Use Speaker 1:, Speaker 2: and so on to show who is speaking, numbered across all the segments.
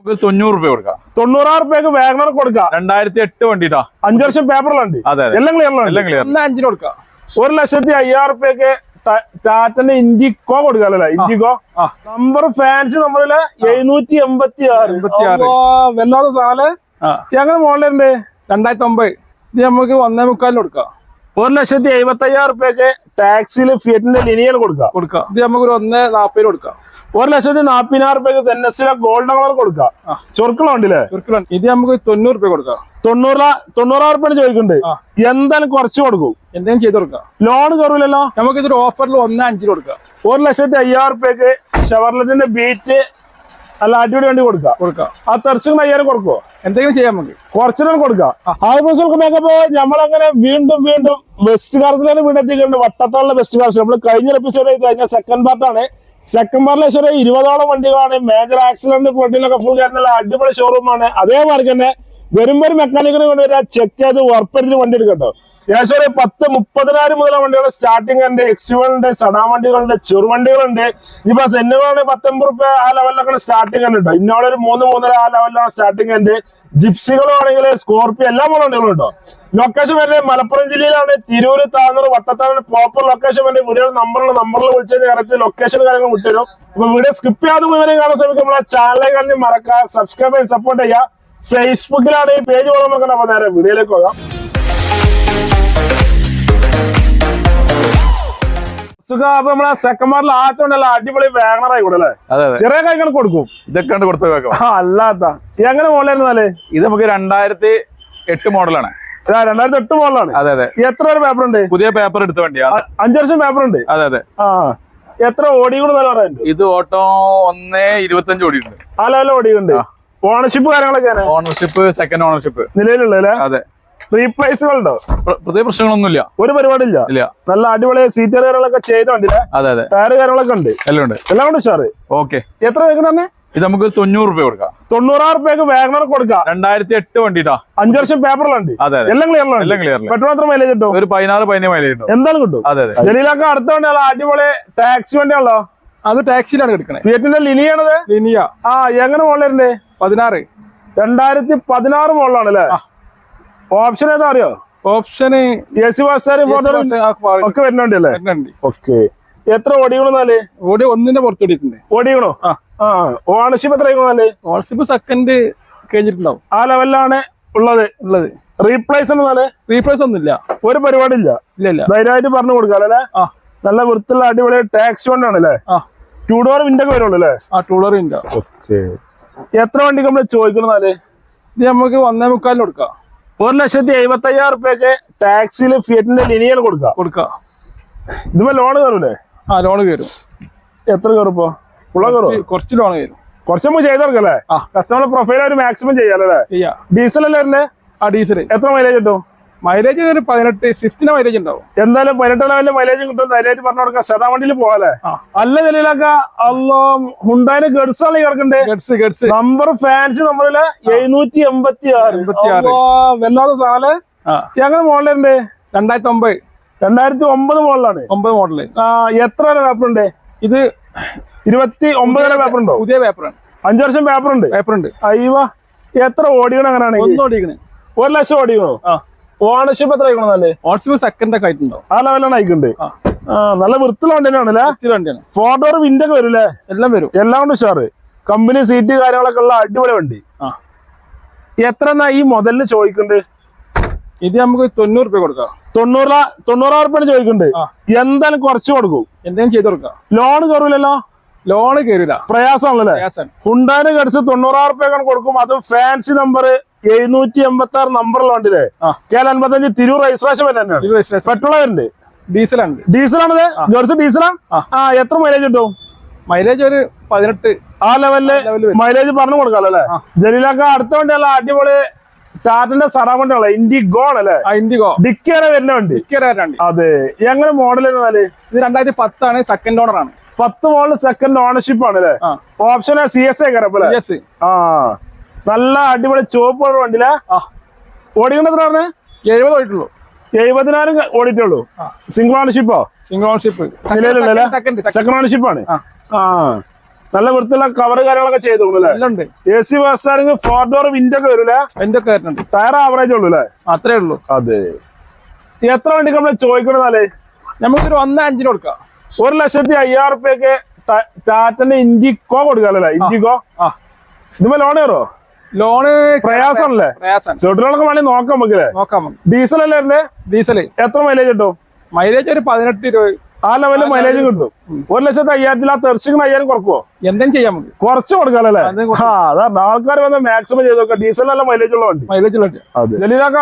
Speaker 1: നമുക്ക് തൊണ്ണൂറ് രൂപ കൊടുക്കാം.
Speaker 2: തൊണ്ണൂറായിരം രൂപയ്ക്ക് വാഗണർ കൊടുക്കാം.
Speaker 1: രണ്ടായിരത്തി എട്ട് വണ്ടിട്ടാ.
Speaker 2: അഞ്ചു വർഷം പേപ്പറിലുണ്ട്
Speaker 1: അതെ അതെ.
Speaker 2: എല്ലാം ക്ലിയർ
Speaker 1: എല്ലാം ക്ലിയർ
Speaker 3: ഒന്ന് അഞ്ചിന് കൊടുക്കാം.
Speaker 2: ഒരു ലക്ഷത്തി അയ്യായിരം രൂപയ്ക്ക് ടാറ്റന്റെ ഇൻഡിക്കോ കൊടുക്കാം അല്ലേ ഇൻഡിക്കോ
Speaker 3: ആ.
Speaker 2: നമ്പർ ഫാൻസ് നമ്മളിൽ എഴുന്നൂറ്റി എൺപത്തി ആറ്
Speaker 3: 86.
Speaker 2: വല്ലാതെ സാധനം.
Speaker 3: ആ.
Speaker 2: ഞങ്ങൾ മോഡലുണ്ട്
Speaker 3: രണ്ടായിരത്തി ഒമ്പത്. ഇത് നമുക്ക് ഒന്നേ മുക്കാലിന് കൊടുക്കാം.
Speaker 2: ഒരു ലക്ഷത്തി എഴുപത്തി അയ്യായിരം റുപ്യക്ക് ടാക്സിൽ ഫിയറ്റിന്റെ ലിനിയൽ കൊടുക്കാം.
Speaker 3: കൊടുക്കാം. ഇത് നമുക്ക് ഒരു ഒന്നേ നാൽപ്പതിന് കൊടുക്കാം.
Speaker 2: ഒരു ലക്ഷത്തി നാപ്പതിനായിരം റുപ്യക്ക് സെന്നസിലെ ഗോൾഡൻ കളർ കൊടുക്കാം. ചുരുക്കളുണ്ടല്ലേ
Speaker 3: ചുരുക്കലാണ് ഇത് നമുക്ക് തൊണ്ണൂറ് റുപ്യ കൊടുക്കാം.
Speaker 2: തൊണ്ണൂറ് തൊണ്ണൂറായിരം റുപ്യ ചോദിക്കുന്നുണ്ട്. എന്തായാലും കുറച്ച് കൊടുക്കും.
Speaker 3: എന്തെങ്കിലും ചെയ്ത് കൊടുക്കാം.
Speaker 2: ലോൺ കുറവില്ലല്ലോ
Speaker 3: നമുക്ക് ഇതൊരു ഓഫറിൽ ഒന്ന് അഞ്ചിന് കൊടുക്കാം.
Speaker 2: ഒരു ലക്ഷത്തി അയ്യായിരം റുപ്യക്ക് ഷവർലറ്റിന്റെ ബീറ്റ് അല്ല അടിപൊളി വണ്ടി കൊടുക്കാം.
Speaker 3: കൊടുക്കാം.
Speaker 2: ആ തെർച്ചും അയ്യായിരം കൊടുക്കുമോ
Speaker 3: എന്തെങ്കിലും ചെയ്യാം നമുക്ക്.
Speaker 2: കുറച്ചിനും കൊടുക്കാം. നമ്മളങ്ങനെ വീണ്ടും വീണ്ടും വെസ്റ്റ് കാർസിലാണ് വീണ്ടെത്തിക്കുന്നുണ്ട് വട്ടത്തോളം വെസ്റ്റ് കാർസ് നമ്മൾ കഴിഞ്ഞ എപ്പിസോഡ് കഴിഞ്ഞ സെക്കൻഡ് പാർട്ടാണ് സെക്കൻഡ് പാർട്ടിൽ ഏകദേശം ഇരുപതോളം വണ്ടികളാണ്. മേജർ ആക്സിഡന്റ് പ്ലോട്ടിലൊക്കെ ഫുൾ കയറുന്നുള്ള അടിപൊളി ഷോറൂമാണ് അതേമാതിരി തന്നെ വരുമ്പോ ഒരു മെക്കാനിക്കിന് വേണ്ടി വരാ ചെക്ക് ചെയ്ത് ഉറപ്പരുത്തി വണ്ടി എടുക്കട്ടോ. ഏകദേശം ഒരു പത്ത് മുപ്പതിനായിരം മുതൽ വണ്ടികളുടെ സ്റ്റാർട്ടിംഗ് ഉണ്ട്. എക്സ്യുവലുണ്ട് സടാ വണ്ടികളുണ്ട് ചെറുവണ്ടികളുണ്ട് ഇപ്പൊ സെന്നുകളാണ് പത്തൊമ്പത് റുപ്യ ആ ലെവലിലൊക്കെ സ്റ്റാർട്ടിംഗ് ഉണ്ട് കേട്ടോ ഒരു മൂന്ന് മൂന്നര ആ ലെവലിലാണ് സ്റ്റാർട്ടിംഗ് ഉണ്ട്. ജിപ്സികളാണെങ്കിൽ സ്കോർപ്പിയോ എല്ലാ മോഡലുകളും ഉണ്ടോ ലൊക്കേഷൻ വരുന്നത് മലപ്പുറം ജില്ലയിലാണ്. തിരൂര് താന്നൂർ വട്ടത്താണ് പ്രോപ്പർ ലൊക്കേഷൻ വരുന്നത്. വീഡിയോ നമ്പറിൽ നമ്പറിൽ വിളിച്ചത് കറക്റ്റ് ലൊക്കേഷൻ കാര്യങ്ങൾ വിട്ടുതരും അപ്പൊ വീഡിയോ സ്കിപ്പ് ചെയ്യാതെ മുഴുവൻ കാണാൻ ശ്രമിക്കും നമ്മളെ ചാനൽ കണ്ടി മറക്കുക സബ്സ്ക്രൈബ് ചെയ്യാൻ സപ്പോർട്ട് ചെയ്യുക. ഫേസ്ബുക്കിലാണ് ഈ പേജ് പോലെ നമുക്ക് നേരെ വീഡിയോയിലേക്ക് പോകാം. സുഖ. അപ്പൊ നമ്മളെ സെക്കൻഡ് അടിപൊളി വാഗണറായി കൂടെ അല്ലേ
Speaker 1: അതെ അതെ.
Speaker 2: ചെറിയ കൈകൾ കൊടുക്കും.
Speaker 1: ഇതൊക്കെ ഉണ്ട് കൊടുത്തു വെക്കാം.
Speaker 2: അല്ലാത്ത. എങ്ങനെ മോഡലായിരുന്നാലേ
Speaker 1: ഇത് നമുക്ക് രണ്ടായിരത്തി എട്ട് മോഡലാണ്
Speaker 2: രണ്ടായിരത്തി എട്ട് മോഡലാണ്
Speaker 1: അതെ അതെ.
Speaker 2: എത്ര ഒരു പേപ്പർ ഉണ്ട്?
Speaker 1: പുതിയ പേപ്പർ എടുത്ത വണ്ടിയാണ്
Speaker 2: അഞ്ചു വർഷം പേപ്പർ ഉണ്ട്.
Speaker 1: അതെ അതെ.
Speaker 2: ആ എത്ര കൂടെ നല്ല പറയുന്നുണ്ട്?
Speaker 1: ഇത് ഓട്ടോ ഒന്നേ ഇരുപത്തഞ്ച് ഉണ്ട്
Speaker 2: ആ അല്ല ഓടിയുണ്ട്
Speaker 1: ഉണ്ട്
Speaker 2: ഓണർഷിപ്പ് കാര്യങ്ങളൊക്കെയാണ്
Speaker 1: ഓണർഷിപ്പ് സെക്കൻഡ് ഓണർഷിപ്പ്
Speaker 2: നിലവിലുള്ള
Speaker 1: അതെ.
Speaker 2: റീപ്ലേസുകളുണ്ടോ
Speaker 1: പ്ര- പ്രത്യേക പ്രശ്നങ്ങളൊന്നുമില്ല.
Speaker 2: ഒരു പരിപാടിയില്ല.
Speaker 1: ഇല്ല.
Speaker 2: നല്ല അടിപൊളി സീറ്റ് കാര്യങ്ങളൊക്കെ ചെയ്തോണ്ടില്ലേ
Speaker 1: അതെ അതെ.
Speaker 2: ടയർ കാര്യങ്ങളൊക്കെ ഉണ്ട്.
Speaker 1: എല്ലാം ഉണ്ട്.
Speaker 2: എല്ലാം ഉണ്ട് ഉഷാറ്
Speaker 1: ഓക്കെ.
Speaker 2: എത്ര വേഗം
Speaker 1: ഇത് നമുക്ക് തൊണ്ണൂറ് രൂപ കൊടുക്കാം.
Speaker 2: തൊണ്ണൂറായിരം റുപ്യക്ക് വാഗണർ കൊടുക്കാം.
Speaker 1: രണ്ടായിരത്തി എട്ട് വണ്ടിട്ടാ.
Speaker 2: അഞ്ചു വർഷം പേപ്പറിലുണ്ട്
Speaker 1: അതെ അതെ.
Speaker 2: എല്ലാം ക്ലിയർ
Speaker 1: എല്ലാം ക്ലിയർ
Speaker 2: പെട്രോൾ എത്ര മൈലേജ് കിട്ടും
Speaker 1: ഒരു പതിനാറ് പതിനേഴ് മൈലേജ് കിട്ടും.
Speaker 2: എന്തായാലും കിട്ടും?
Speaker 1: അതെ അതെ.
Speaker 2: ജലീലൊക്കെ അടുത്ത വണ്ടിയുള്ള അടിപൊളി ടാക്സി വണ്ടിയാണല്ലോ
Speaker 3: അത് ടാക്സിയിലാണ് എടുക്കണേ.
Speaker 2: ഫിയറ്റിന്റെ ലിനിയാണത്?
Speaker 3: ലിനിയ.
Speaker 2: ആ എങ്ങനെ മോളിലുണ്ട്?
Speaker 3: പതിനാറ്.
Speaker 2: രണ്ടായിരത്തി പതിനാറ് മോഡലാണ് അല്ലേ
Speaker 3: ആ.
Speaker 2: ഓപ്ഷൻ ഏതാ അറിയോ?
Speaker 3: ഓപ്ഷന്
Speaker 2: എ സി ഒക്കെ
Speaker 3: വരുന്നുണ്ട് അല്ലേ?
Speaker 2: ഓക്കെ എത്ര ഓടിക്കണെന്നാൽ
Speaker 3: ഓടി ഒന്നിന്റെ പുറത്ത് ഓടിയിട്ടുണ്ട്.
Speaker 2: ഓടിയണോ
Speaker 3: ആ.
Speaker 2: ഓണർഷിപ്പ് എത്ര നാല്?
Speaker 3: ഓൾസിപ്പ് സെക്കൻഡ് കഴിഞ്ഞിട്ടുണ്ടാവും.
Speaker 2: ആ ലെവലിലാണ് ഉള്ളത്.
Speaker 3: ഉള്ളത്.
Speaker 2: റീപ്ലേസ് നാല്?
Speaker 3: റീപ്ലേസ് ഒന്നുമില്ല.
Speaker 2: ഒരു പരിപാടി ഇല്ല
Speaker 3: ഇല്ല. ഇല്ല
Speaker 2: ധൈര്യമായിട്ട് പറഞ്ഞു കൊടുക്കാം അല്ലേ? നല്ല വൃത്തിയുള്ള അടിപൊളി ടാക്സി കൊണ്ടാണ് അല്ലേ?
Speaker 3: ആ.
Speaker 2: ടൂ ഡോർ വിൻഡോ ഒക്കെ വരുള്ളൂ അല്ലേ?
Speaker 3: ആ ടൂളറിന്റെ
Speaker 2: ഓക്കെ എത്ര വണ്ടിക്ക് നമ്മൾ ചോദിക്കണെന്നാൽ
Speaker 3: ഇത് നമുക്ക് ഒന്നേ മുക്കാലിന് കൊടുക്കാം.
Speaker 2: ഒരു ലക്ഷത്തി എഴുപത്തി അയ്യായിരം റുപ്യക്ക് ടാക്സിൽ ഫിയറ്റിന്റെ ലിനിയൽ കൊടുക്കാം.
Speaker 3: കൊടുക്കാം.
Speaker 2: ഇതിപ്പോ ലോൺ കയറൂലേ
Speaker 3: ആ ലോണ് കയറും
Speaker 2: എത്ര കയറുപ്പോ ഫുള്ള കയറും
Speaker 3: കുറച്ച് ലോണ് കയറും
Speaker 2: കുറച്ച് നമ്മൾ ചെയ്തെടുക്കല്ലേ. കസ്റ്റമർ പ്രൊഫൈൽ ഒരു മാക്സിമം ചെയ്യാലേ
Speaker 3: ചെയ്യാം.
Speaker 2: ഡീസൽ അല്ലേ
Speaker 3: ആ ഡീസൽ
Speaker 2: എത്ര മൈലേജ് കിട്ടും?
Speaker 3: മൈലേജ് ഒരു പതിനെട്ട് സ്വിഫ്റ്റിന് മൈലേജ് ഉണ്ടാവും.
Speaker 2: എന്തായാലും പതിനെട്ട് ലെവലിൽ മൈലേജ് കിട്ടും. ധൈര്യമായിട്ട് പറഞ്ഞു കൊടുക്കാം. സെഡാ വണ്ടിയിൽ പോകാല്ലേ. അല്ല? നിലയിലൊക്കെ അല്ലോ ഗഡ്സ് ആണ് കിടക്കണ്ടേ.
Speaker 3: ഗഡ്സ് ഗഡ്സ്
Speaker 2: നമ്പർ ഫാൻസ് നമ്മളിൽ എഴുന്നൂറ്റി എൺപത്തി ആറ്
Speaker 3: 86.
Speaker 2: വല്ലാതെ സാധനം
Speaker 3: ആ.
Speaker 2: ഞങ്ങൾ മോഡലുണ്ട്
Speaker 3: രണ്ടായിരത്തി ഒമ്പത്
Speaker 2: രണ്ടായിരത്തി ഒമ്പത് മോഡലാണ്
Speaker 3: ഒമ്പത് മോഡൽ
Speaker 2: ആ എത്ര വരെ പേപ്പർ ഉണ്ട്?
Speaker 3: ഇത്
Speaker 2: ഇരുപത്തി ഒമ്പത് വരെ പേപ്പർ ഉണ്ടോ?
Speaker 3: പുതിയ പേപ്പറാണ്
Speaker 2: അഞ്ചു വർഷം പേപ്പർ ഉണ്ട്.
Speaker 3: പേപ്പർ ഉണ്ട്.
Speaker 2: അയ്യോ എത്ര ഓടിക്കണം അങ്ങനെയാണെങ്കിൽ?
Speaker 3: ഒന്ന് ഓടിക്കണേ.
Speaker 2: ഒരു ലക്ഷം ഓടിക്കണോ? ഓണർഷിപ്പ് എത്ര ആയിക്കണോ നല്ലേ
Speaker 3: ഓണർഷിപ്പ് സെക്കൻഡ് ഒക്കെ ആയിട്ടുണ്ടോ?
Speaker 2: ആ ലെവലാണ് ആയിക്കുണ്ട്. നല്ല വൃത്തിയുള്ള വണ്ടി
Speaker 3: ഇച്ചിരി വണ്ടിയാണ്.
Speaker 2: ഫോർ ഡോർ വിൻഡോ ഒക്കെ വരും
Speaker 3: എല്ലാം വരും.
Speaker 2: എല്ലാം ഉണ്ട് ഉഷാറ്. കമ്പനി സീറ്റ് കാര്യങ്ങളൊക്കെ ഉള്ള അടിപൊളി വണ്ടി. എത്ര ഈ മുതലിന് ചോദിക്കുന്നുണ്ട്
Speaker 3: ഇത് നമുക്ക് തൊണ്ണൂറ് രൂപ കൊടുക്കാം.
Speaker 2: തൊണ്ണൂറ് തൊണ്ണൂറായിരം റുപ്യാണ് ചോദിക്കുന്നുണ്ട്. എന്തായാലും കുറച്ച് കൊടുക്കും.
Speaker 3: എന്തെങ്കിലും ചെയ്ത് കൊടുക്കാം.
Speaker 2: ലോൺ കയറൂലല്ലോ
Speaker 3: ലോണ് കയറില്ല
Speaker 2: പ്രയാസമാണല്ലേ ഹുണ്ടാന് കടിച്ച് തൊണ്ണൂറായിരം റുപ്യക്കാണ് കൊടുക്കും. അത് ഫാൻസി നമ്പർ എഴുന്നൂറ്റി എൺപത്തി ആറ് നമ്പറുള്ള വണ്ടിയിലെ കേരള അൻപത്തഞ്ച് തിരൂർ രജിസ്ട്രേഷൻ
Speaker 3: രജിസ്ട്രേഷൻ
Speaker 2: പെട്രോൾ വരുന്നുണ്ട്
Speaker 3: ഡീസലാണ്.
Speaker 2: ഡീസലാണത്? ജോർജ് ഡീസലാ?
Speaker 3: ആ.
Speaker 2: എത്ര മൈലേജ് കിട്ടും?
Speaker 3: മൈലേജ് ഒരു പതിനെട്ട്.
Speaker 2: ആ
Speaker 3: ലെവലിൽ
Speaker 2: മൈലേജ് പറഞ്ഞു കൊടുക്കാലോ അല്ലേ. ജലീലൊക്കെ അടുത്ത വണ്ടിയല്ല അടിപൊളി ടാറ്റന്റെ സറാ വണ്ടിയുള്ള ഇൻഡിഗോ ആണല്ലേ
Speaker 3: ആ ഇൻഡിഗോ
Speaker 2: ഡിക്കേറെ വരുന്ന വണ്ടി.
Speaker 3: ഇക്കരാണ്ട്
Speaker 2: അതെ. എങ്ങനെ മോഡൽ
Speaker 3: ഇത് രണ്ടായിരത്തി പത്താണ് സെക്കൻഡ് ഓണർ ആണ്.
Speaker 2: പത്ത് മോൾ സെക്കൻഡ് ഓണർഷിപ്പ് ആണ് അല്ലേ ഓപ്ഷൻ സി എസ്
Speaker 3: എസ്
Speaker 2: ആ. നല്ല അടിപൊളി ചുവപ്പ് കളർ വണ്ടിയിലെ? ഓടിക്കുന്നത് എത്ര പറഞ്ഞേ?
Speaker 3: എഴുപത് ആയിട്ടുള്ളൂ
Speaker 2: എഴുപതിനായിരം ഓടിയിട്ടുള്ളൂ.
Speaker 3: ആ.
Speaker 2: സിംഗിൾ ഓണർഷിപ്പോ
Speaker 3: സിംഗിൾ ഓണർഷിപ്പ്
Speaker 2: നിലയിലുണ്ടല്ലേ
Speaker 3: സെക്കൻഡ്
Speaker 2: സെക്കൻഡ് ഓണർഷിപ്പ് ആണ്.
Speaker 3: ആ.
Speaker 2: നല്ല വൃത്തിയുള്ള കവർ കാര്യങ്ങളൊക്കെ ചെയ്തു അല്ലേ എ സി ബസ് ആണെങ്കിൽ ഫോർ ഡോർ വിൻഡോ ഒക്കെ വരൂലേ
Speaker 3: അതിന്റെ ഒക്കെ വരുന്നുണ്ട്.
Speaker 2: ടയർ ആവറേജ് ഉള്ളൂ അല്ലേ
Speaker 3: അത്രേ ഉള്ളൂ.
Speaker 2: അതെ. എത്ര വണ്ടിക്ക് നമ്മൾ ചോദിക്കണമെന്നാലേ
Speaker 3: നമുക്കൊരു ഒന്ന് അഞ്ചിന് കൊടുക്കാം.
Speaker 2: ഒരു ലക്ഷത്തി അയ്യായിരം റുപ്യക്ക് ടാറ്റന്റെ ഇൻഡിക്കോ കൊടുക്കാല്ലേ ഇൻഡിക്കോ
Speaker 3: ആ.
Speaker 2: ഇതുമ്പോ ലോൺ കയറോ?
Speaker 3: ലോണ്
Speaker 2: പ്രയാസമല്ലേ? ചെറുട്ടികളൊക്കെ വേണമെങ്കിൽ നോക്കാം നമുക്ക്
Speaker 3: നോക്കാം
Speaker 2: ഡീസൽ അല്ലേ
Speaker 3: ഡീസൽ
Speaker 2: എത്ര മൈലേജ് കിട്ടും?
Speaker 3: മൈലേജ് ഒരു പതിനെട്ട് ഇരുപത്.
Speaker 2: ആ ലെവലിൽ മൈലേജ് കിട്ടും. ഒരു ലക്ഷത്തി അയ്യായിരത്തിൽ ആ തെർച്ചിക്കുന്ന അയ്യായിരം കുറക്കുവോ?
Speaker 3: എന്തെങ്കിലും ചെയ്യാൻ നമുക്ക്
Speaker 2: കുറച്ച് കൊടുക്കാല്ലേ അതാണ് ആൾക്കാർ വന്ന് മാക്സിമം ചെയ്ത് നോക്കാം ഡീസൽ നല്ല മൈലേജ് ഉള്ള വണ്ടി.
Speaker 3: മൈലേജ് ഉള്ള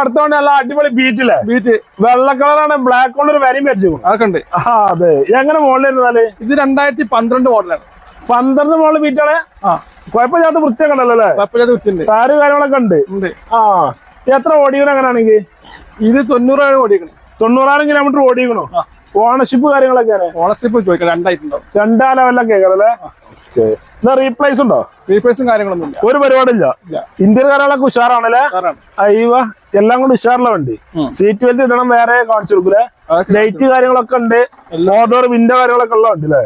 Speaker 2: അടുത്ത വണ്ടി നല്ല അടിപൊളി ബീറ്റില്ലേ
Speaker 3: ബീറ്റ്
Speaker 2: വെള്ള കളറാണ് ബ്ലാക്ക് കൊണ്ട് ഒരു വരയും വരച്ചു
Speaker 3: അതൊക്കെ ഉണ്ട്.
Speaker 2: അതെ. എങ്ങനെ മുകളിലിരുന്നാൽ
Speaker 3: ഇത് രണ്ടായിരത്തി പന്ത്രണ്ട് മോഡലാണ്
Speaker 2: പന്ത്രണ്ട് മോഡൽ ബീറ്റാണ്
Speaker 3: ആ.
Speaker 2: കുഴപ്പമില്ലാത്ത വൃത്തിയൊക്കെ ഉണ്ടല്ലോ
Speaker 3: കുഴപ്പമില്ലാത്ത
Speaker 2: താര് കാര്യങ്ങളൊക്കെ ഉണ്ട്. ആ. എത്ര ഓടിക്കണം അങ്ങനെയാണെങ്കിൽ?
Speaker 3: ഇത് തൊണ്ണൂറായിരം ഓടിക്കണം.
Speaker 2: തൊണ്ണൂറായിരം കിലോമീറ്റർ ഓടിക്കണോ. ഓണർഷിപ്പ് കാര്യങ്ങളൊക്കെയാണ്?
Speaker 3: ഓണർഷിപ്പ് ചോദിക്കാം. രണ്ടായിട്ടുണ്ടോ?
Speaker 2: രണ്ടാം ലെവലിലൊക്കെ എന്നാ റീപ്ലേസ് ഉണ്ടോ?
Speaker 3: റീപ്ലേസും കാര്യങ്ങളൊന്നും ഇല്ല
Speaker 2: ഒരു
Speaker 3: പരിപാടില്ല
Speaker 2: ഇന്ത്യൻ കാര്യങ്ങളൊക്കെ ഉഷാറാണല്ലേ അയ്യോ എല്ലാം കൊണ്ട് ഉഷാറുള്ള വണ്ടി. സീറ്റ് ബെൽറ്റ് ഇടണം വേറെ കാണിച്ചു കൊടുക്കൂലേ ലൈറ്റ് കാര്യങ്ങളൊക്കെ ഉണ്ട്. മോട്ടോർ വിൻഡോ കാര്യങ്ങളൊക്കെ ഉള്ള വണ്ടി അല്ലേ?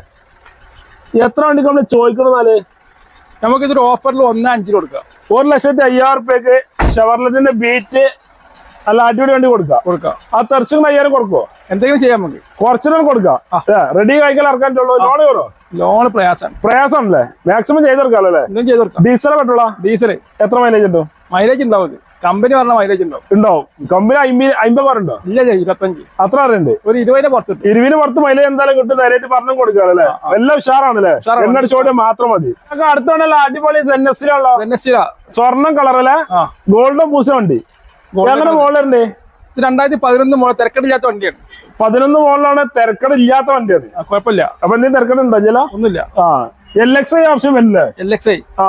Speaker 2: എത്ര വണ്ടിക്ക് നമ്മൾ ചോദിക്കണമെന്നാൽ
Speaker 3: നമുക്കിതൊരു ഓഫറിൽ ഒന്ന് അഞ്ചിന് കൊടുക്കാം.
Speaker 2: ഒരു ലക്ഷത്തി അയ്യായിരം റുപ്യക്ക് ഷവർലറ്റിന്റെ ബീറ്റ് നല്ല അടിപൊളി വണ്ടി കൊടുക്കാം.
Speaker 3: കൊടുക്കാം.
Speaker 2: ആ തെർച്ചിന് അയ്യായിരം കൊടുക്കുവോ?
Speaker 3: എന്തെങ്കിലും ചെയ്യാൻ നമുക്ക്.
Speaker 2: കുറച്ചിനും കൊടുക്കാം. റെഡി കഴിക്കാൻ ഇറക്കാൻ ലോൺ കയറോ
Speaker 3: ലോണ് പ്രയാസം
Speaker 2: പ്രയാസമാണല്ലേ? മാക്സിമം ചെയ്തെടുക്കാമല്ലോ അല്ലേ?
Speaker 3: എന്തും ചെയ്ത് കൊടുക്കാം.
Speaker 2: ഡീസൽ പറ്റുള്ള
Speaker 3: ഡീസൽ
Speaker 2: എത്ര മൈലേജ് ഉണ്ടോ?
Speaker 3: മൈലേജ് ഉണ്ടാവും കമ്പനി പറഞ്ഞ മൈലേജ് ഉണ്ടോ
Speaker 2: ഉണ്ടാവും. കമ്പനി അമ്പത് അമ്പത് പറഞ്ഞോ
Speaker 3: ഇല്ല ഇരുപത്തഞ്ച്.
Speaker 2: അത്ര അറിയണ്ട്.
Speaker 3: ഒരു ഇരുപതിന് പുറത്ത് ഇരുപതിന്
Speaker 2: ഇരുവിന് പുറത്ത് മൈലേജ് എന്തായാലും കിട്ടും. നേരിട്ട് പറഞ്ഞു കൊടുക്കാറല്ലേ എല്ലാം ഉഷാറാണല്ലേ?
Speaker 3: ഉഷാറാണ്.
Speaker 2: ചോദ്യം മാത്രം മതി. അടുത്താണല്ലോ അടിപൊളി
Speaker 3: സ്വർണം
Speaker 2: സ്വർണം കളറല്ലേ ഗോൾഡും പൂസ വണ്ടി.
Speaker 3: Golden
Speaker 2: മോളിലുണ്ട്?
Speaker 3: ഇത് രണ്ടായിരത്തി പതിനൊന്ന് മോളിൽ തിരക്കടില്ലാത്ത വണ്ടിയാണ്.
Speaker 2: പതിനൊന്ന് മോളിലാണ് തിരക്കടില്ലാത്ത വണ്ടി അത്
Speaker 3: കുഴപ്പമില്ല.
Speaker 2: അപ്പൊ എന്തെങ്കിലും തിരക്കടുണ്ടോ ചില
Speaker 3: ഒന്നുമില്ല.
Speaker 2: ആ എൽ എക്സ് ഐ ഓപ്ഷൻ വരില്ലേ?
Speaker 3: എൽ എക്സ് ഐ
Speaker 2: ആ